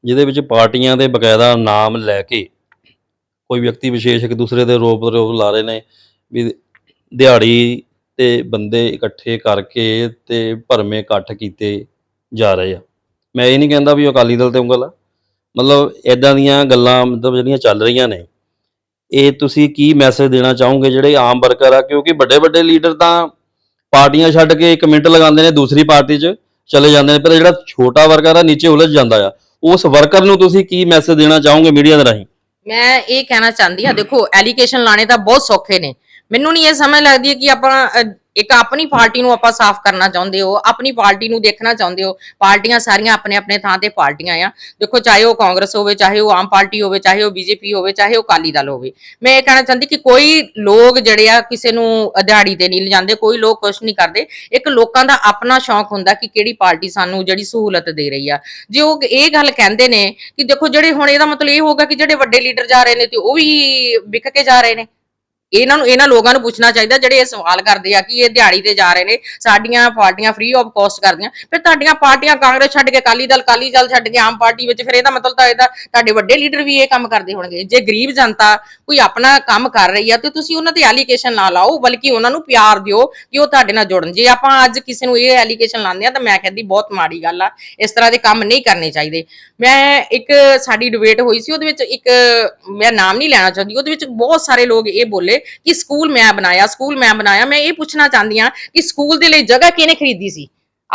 ਜਿਹਦੇ ਵਿੱਚ ਪਾਰਟੀਆਂ ਦੇ ਬਕਾਇਦਾ ਨਾਮ ਲੈ ਕੇ ਕੋਈ ਵਿਅਕਤੀ ਵਿਸ਼ੇਸ਼ ਇੱਕ ਦੂਸਰੇ ਦੇ ਰੋਪ ਰੋਪ ਲਾ ਰਹੇ ਨੇ, ਵੀ ਦਿਹਾੜੀ ਤੇ ਬੰਦੇ ਇਕੱਠੇ ਕਰਕੇ ਤੇ ਭਰਮੇ ਇਕੱਠ ਕੀਤੇ ਜਾ ਰਹੇ ਆ। ਮੈਂ ਇਹ ਨਹੀਂ ਕਹਿੰਦਾ ਵੀ ਉਹ ਅਕਾਲੀ ਦਲ ਤੇ ਉਂਗਲ ਆ। ਮਤਲਬ ਇਦਾਂ ਦੀਆਂ ਗੱਲਾਂ, ਮਤਲਬ ਜਿਹੜੀਆਂ ਚੱਲ ਰਹੀਆਂ ਨੇ ਇਹ ਤੁਸੀਂ ਕੀ ਮੈਸੇਜ ਦੇਣਾ ਚਾਹੋਗੇ ਜਿਹੜੇ ਆਮ ਵਰਕਰ ਆ? ਕਿਉਂਕਿ ਵੱਡੇ ਵੱਡੇ ਲੀਡਰ ਤਾਂ ਪਾਰਟੀਆਂ ਛੱਡ ਕੇ 1 ਮਿੰਟ ਲਗਾਉਂਦੇ ਨੇ, ਦੂਸਰੀ ਪਾਰਟੀ 'ਚ ਚਲੇ ਜਾਂਦੇ ਨੇ, ਪਰ ਜਿਹੜਾ ਛੋਟਾ ਵਰਕਰ ਆ, ਨੀਚੇ ਉਲਝ ਜਾਂਦਾ ਆ। ਉਸ ਵਰਕਰ ਨੂੰ ਤੁਸੀਂ ਕੀ ਮੈਸੇਜ ਦੇਣਾ ਚਾਹੋਗੇ ਮੀਡੀਆ ਦੇ ਰਾਹੀਂ? ਮੈਂ ਇਹ ਕਹਿਣਾ ਚਾਹੁੰਦੀ ਹਾਂ ਦੇਖੋ ਐਲੀਗੇਸ਼ਨ ਲਾਣੇ ਤਾਂ ਬਹੁਤ ਸੌਖੇ ਨੇ। ਮੈਨੂੰ ਨਹੀਂ ਇਹ ਸਮਝ ਲੱਗਦੀ ਕਿ ਆਪਾਂ ਇੱਕ ਆਪਣੀ ਪਾਰਟੀ ਨੂੰ ਆਪਾਂ ਸਾਫ਼ ਕਰਨਾ ਚਾਹੁੰਦੇ ਹੋ, ਆਪਣੀ ਪਾਰਟੀ ਨੂੰ ਦੇਖਣਾ ਚਾਹੁੰਦੇ ਹੋ, ਪਾਰਟੀਆਂ ਸਾਰੀਆਂ ਆਪਣੇ ਆਪਣੇ ਥਾਂ ਤੇ ਪਾਰਟੀਆਂ ਆ। ਦੇਖੋ, ਚਾਹੇ ਉਹ ਕਾਂਗਰਸ ਹੋਵੇ, ਚਾਹੇ ਉਹ ਆਮ ਪਾਰਟੀ ਹੋਵੇ, ਚਾਹੇ ਉਹ ਬੀਜੇਪੀ ਹੋਵੇ, ਚਾਹੇ ਉਹ ਅਕਾਲੀ ਦਲ ਹੋਵੇ। ਮੈਂ ਇਹ ਕਹਿਣਾ ਚਾਹੁੰਦੀ ਕਿ ਕੋਈ ਲੋਕ ਜਿਹੜੇ ਆ ਕਿਸੇ ਨੂੰ ਦਿਹਾੜੀ ਤੇ ਨਹੀਂ ਲਿਜਾਂਦੇ, ਕੋਈ ਲੋਕ ਕੁਝ ਨਹੀਂ ਕਰਦੇ। ਇੱਕ ਲੋਕਾਂ ਦਾ ਆਪਣਾ ਸ਼ੌਂਕ ਹੁੰਦਾ ਕਿ ਕਿਹੜੀ ਪਾਰਟੀ ਸਾਨੂੰ ਜਿਹੜੀ ਸਹੂਲਤ ਦੇ ਰਹੀ ਆ। ਜੇ ਉਹ ਇਹ ਗੱਲ ਕਹਿੰਦੇ ਨੇ ਕਿ ਦੇਖੋ, ਜਿਹੜੇ ਹੁਣ ਇਹਦਾ ਮਤਲਬ ਇਹ ਹੋਊਗਾ ਕਿ ਜਿਹੜੇ ਵੱਡੇ ਲੀਡਰ ਜਾ ਰਹੇ ਨੇ ਤੇ ਉਹ ਵੀ ਵਿਕ ਕੇ ਜਾ ਰਹੇ ਨੇ। ਇਹਨਾਂ ਨੂੰ ਇਹਨਾਂ ਲੋਕਾਂ ਨੂੰ ਪੁੱਛਣਾ ਚਾਹੀਦਾ ਜਿਹੜੇ ਇਹ ਸਵਾਲ ਕਰਦੇ ਆ ਕਿ ਇਹ ਦਿਹਾੜੀ ਤੇ ਜਾ ਰਹੇ ਨੇ, ਸਾਡੀਆਂ ਪਾਰਟੀਆਂ ਫ੍ਰੀ ਆਫ ਕਾਸਟ ਕਰਦੀਆਂ। ਫਿਰ ਤੁਹਾਡੀਆਂ ਪਾਰਟੀਆਂ ਕਾਂਗਰਸ ਛੱਡ ਕੇ ਅਕਾਲੀ ਦਲ ਅਕਾਲੀ ਦਲ ਛੱਡ ਕੇ ਆਮ ਪਾਰਟੀ ਵਿੱਚ, ਫਿਰ ਇਹਦਾ ਮਤਲਬ ਤਾਂ ਇਹਦਾ ਤੁਹਾਡੇ ਵੱਡੇ ਲੀਡਰ ਵੀ ਇਹ ਕੰਮ ਕਰਦੇ ਹੋਣਗੇ। ਜੇ ਗਰੀਬ ਜਨਤਾ ਕੋਈ ਆਪਣਾ ਕੰਮ ਕਰ ਰਹੀ ਆ, ਤੇ ਤੁਸੀਂ ਉਹਨਾਂ ਤੇ ਐਲੀਗੇਸ਼ਨ ਨਾ ਲਾਓ, ਬਲਕਿ ਉਹਨਾਂ ਨੂੰ ਪਿਆਰ ਦਿਓ ਕਿ ਉਹ ਤੁਹਾਡੇ ਨਾਲ ਜੁੜਨ। ਜੇ ਆਪਾਂ ਅੱਜ ਕਿਸੇ ਨੂੰ ਇਹ ਐਲੀਗੇਸ਼ਨ ਲਾਉਂਦੇ ਆ, ਤਾਂ ਮੈਂ ਕਹਿੰਦੀ ਬਹੁਤ ਮਾੜੀ ਗੱਲ ਆ। ਇਸ ਤਰ੍ਹਾਂ ਦੇ ਕੰਮ ਨਹੀਂ ਕਰਨੇ ਚਾਹੀਦੇ। ਮੈਂ ਇੱਕ ਸਾਡੀ ਡਿਬੇਟ ਹੋਈ ਸੀ, ਉਹਦੇ ਵਿੱਚ ਇੱਕ ਮੈਂ ਨਾਮ ਨਹੀਂ ਲੈਣਾ ਚਾਹੁੰਦੀ। ਉਹਦੇ ਵਿੱਚ ਬਹੁਤ ਸਾਰੇ ਲੋਕ ਇਹ ਬੋਲੇ ਕਿ ਸਕੂਲ ਮੈਂ ਬਣਾਇਆ, ਸਕੂਲ ਮੈਂ ਬਣਾਇਆ। ਮੈਂ ਇਹ ਪੁੱਛਣਾ ਚਾਹੁੰਦੀ ਹਾਂ ਕਿ ਸਕੂਲ ਦੇ ਲਈ ਜਗ੍ਹਾ ਕਿਹਨੇ ਖਰੀਦੀ ਸੀ?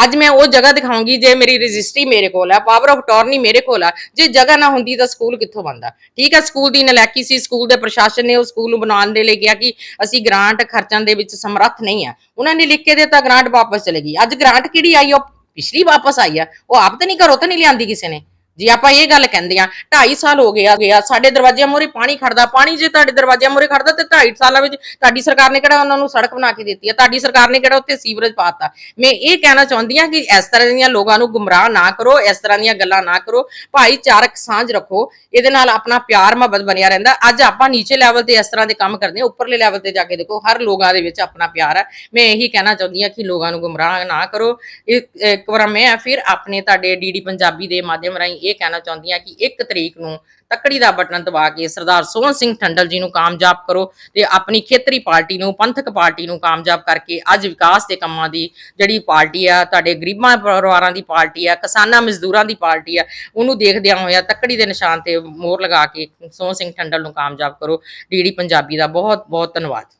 ਅੱਜ ਮੈਂ ਉਹ ਜਗ੍ਹਾ ਦਿਖਾਉਂਗੀ ਜੇ ਮੇਰੀ ਰਜਿਸਟਰੀ ਮੇਰੇ ਕੋਲ ਹੈ ਪਾਵਰ ਆਫ ਅਟਾਰਨੀ ਮੇਰੇ ਕੋਲ ਆ। ਜੇ ਜਗ੍ਹਾ ਨਾ ਹੁੰਦੀ ਤਾਂ ਸਕੂਲ ਕਿੱਥੋਂ ਬਣਦਾ? ਠੀਕ ਹੈ, ਸਕੂਲ ਦੀ ਨਲਾਇਕੀ ਸੀ, ਸਕੂਲ ਦੇ ਪ੍ਰਸ਼ਾਸਨ ਨੇ ਉਹ ਸਕੂਲ ਨੂੰ ਬਣਾਉਣ ਦੇ ਲਈ ਕਿਹਾ ਕਿ ਅਸੀਂ ਗ੍ਰਾਂਟ ਖਰਚਣ ਦੇ ਵਿੱਚ ਸਮਰੱਥ ਨਹੀਂ ਆ। ਉਹਨਾਂ ਨੇ ਲਿਖ ਕੇ ਦਿੱਤਾ ਗ੍ਰਾਂਟ ਵਾਪਸ ਚਲੇ ਗਈ। ਅੱਜ ਗ੍ਰਾਂਟ ਕਿਹੜੀ ਆਈ? ਉਹ ਪਿਛਲੀ ਵਾਪਸ ਆਈ ਆ। ਉਹ ਆਪ ਤਾਂ ਨਹੀਂ ਘਰੋਂ ਤਾਂ ਨਹੀਂ ਲਿਆਂਦੀ ਕਿਸੇ ਨੇ। ਜੇ ਆਪਾਂ ਇਹ ਗੱਲ ਕਹਿੰਦੇ ਆ 2.5 ਸਾਲ ਹੋ ਗਿਆ ਗਿਆ ਸਾਡੇ ਦਰਵਾਜ਼ਿਆਂ ਮੂਹਰੇ ਪਾਣੀ ਖੜਦਾ, ਪਾਣੀ ਜੇ ਤੁਹਾਡੇ ਦਰਵਾਜ਼ਿਆਂ ਮੂਹਰੇ ਖੜਦਾ ਤੇ 2.5 ਸਾਲਾਂ ਵਿੱਚ ਤੁਹਾਡੀ ਸਰਕਾਰ ਨੇ ਕਿਹੜਾ ਉਹਨਾਂ ਨੂੰ ਸੜਕ ਬਣਾ ਕੇ ਦਿੱਤੀ ਹੈ ਤੁਹਾਡੀ ਸਰਕਾਰ ਨੇ ਕਿਹੜਾ ਉੱਥੇ ਸੀਵਰੇਜ ਪਾਤਾ ਮੈਂ ਇਹ ਕਹਿਣਾ ਚਾਹੁੰਦੀ ਆ ਕਿ ਇਸ ਤਰ੍ਹਾਂ ਦੀਆਂ ਲੋਕਾਂ ਨੂੰ ਗੁੰਮਰਾਹ ਨਾ ਕਰੋ, ਇਸ ਤਰ੍ਹਾਂ ਦੀਆਂ ਗੱਲਾਂ ਨਾ ਕਰੋ। ਭਾਈਚਾਰਕ ਸਾਂਝ ਰੱਖੋ, ਇਹਦੇ ਨਾਲ ਆਪਣਾ ਪਿਆਰ ਮੁਹੱਬਤ ਬਣਿਆ ਰਹਿੰਦਾ। ਅੱਜ ਆਪਾਂ ਨੀਚੇ ਲੈਵਲ ਤੇ ਇਸ ਤਰ੍ਹਾਂ ਦੇ ਕੰਮ ਕਰਦੇ ਹਾਂ, ਉੱਪਰਲੇ ਲੈਵਲ ਤੇ ਜਾ ਕੇ ਦੇਖੋ, ਹਰ ਲੋਕਾਂ ਦੇ ਵਿੱਚ ਆਪਣਾ ਪਿਆਰ ਹੈ। ਮੈਂ ਇਹੀ ਕਹਿਣਾ ਚਾਹੁੰਦੀ ਆ ਕਿ ਲੋਕਾਂ ਨੂੰ ਗੁੰਮਰਾਹ ਨਾ ਕਰੋ। ਇੱਕ ਇੱਕ ਵਾਰ ਮੈਂ ਫਿਰ ਆਪਣੇ ਤੁਹਾਡੇ ਡੀਡੀ ਪੰਜਾਬੀ ਦੇ ਮਾਧਿਅਮ ਰਾਹੀਂ ਇਹ ਕਹਿਣਾ ਚਾਹੁੰਦੀ ਆ ਕਿ ਇੱਕ ਤਰੀਕ ਨੂੰ ਤੱਕੜੀ ਦਾ ਬਟਨ ਦਬਾ ਕੇ ਸਰਦਾਰ ਸੋਹਣ ਸਿੰਘ ਠੰਡਲ ਜੀ ਨੂੰ ਕਾਮਯਾਬ ਕਰੋ ਤੇ ਆਪਣੀ ਖੇਤਰੀ ਪਾਰਟੀ ਨੂੰ, ਪੰਥਕ ਪਾਰਟੀ ਨੂੰ ਕਾਮਯਾਬ ਕਰਕੇ ਅੱਜ ਵਿਕਾਸ ਦੇ ਕੰਮਾਂ ਦੀ ਜਿਹੜੀ ਪਾਰਟੀ ਆ, ਤੁਹਾਡੇ ਗਰੀਬਾਂ ਪਰਿਵਾਰਾਂ ਦੀ ਪਾਰਟੀ ਆ, ਕਿਸਾਨਾਂ ਮਜ਼ਦੂਰਾਂ ਦੀ ਪਾਰਟੀ ਆ, ਉਹਨੂੰ ਦੇਖਦਿਆਂ ਹੋਇਆ ਤੱਕੜੀ ਦੇ ਨਿਸ਼ਾਨ ਤੇ ਮੋਹਰ ਲਗਾ ਕੇ ਸੋਹਣ ਸਿੰਘ ਠੰਡਲ ਨੂੰ ਕਾਮਯਾਬ ਕਰੋ। ਡੀਡੀ ਪੰਜਾਬੀ ਦਾ ਬਹੁਤ ਬਹੁਤ ਧੰਨਵਾਦ।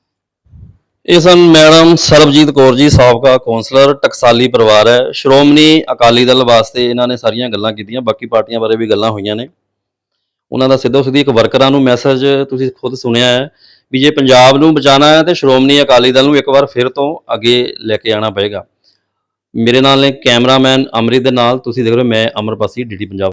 ਇਹ ਸਨ ਮੈਡਮ ਸਰਬਜੀਤ ਕੌਰ ਜੀ, ਸਾਬਕਾ ਕੌਂਸਲਰ, ਟਕਸਾਲੀ ਪਰਿਵਾਰ ਹੈ। ਸ਼੍ਰੋਮਣੀ ਅਕਾਲੀ ਦਲ ਵਾਸਤੇ ਇਹਨਾਂ ਨੇ ਸਾਰੀਆਂ ਗੱਲਾਂ ਕੀਤੀਆਂ, ਬਾਕੀ ਪਾਰਟੀਆਂ ਬਾਰੇ ਵੀ ਗੱਲਾਂ ਹੋਈਆਂ ਨੇ। ਉਹਨਾਂ ਦਾ ਸਿੱਧੋ ਸਿੱਧੀ ਇੱਕ ਵਰਕਰਾਂ ਨੂੰ ਮੈਸੇਜ ਤੁਸੀਂ ਖੁਦ ਸੁਣਿਆ ਹੈ ਵੀ ਜੇ ਪੰਜਾਬ ਨੂੰ ਬਚਾਉਣਾ ਹੈ ਤੇ ਸ਼੍ਰੋਮਣੀ ਅਕਾਲੀ ਦਲ ਨੂੰ ਇੱਕ ਵਾਰ ਫਿਰ ਤੋਂ ਅੱਗੇ ਲੈ ਕੇ ਆਉਣਾ ਪਏਗਾ। ਮੇਰੇ ਨਾਲ ਨੇ ਕੈਮਰਾਮੈਨ ਅਮਰਿਤ ਦੇ ਨਾਲ, ਤੁਸੀਂ ਦੇਖ ਰਹੇ ਹੋ, ਮੈਂ ਅਮਰਪਾਸੀ ਡੀਡੀ ਪੰਜਾਬ।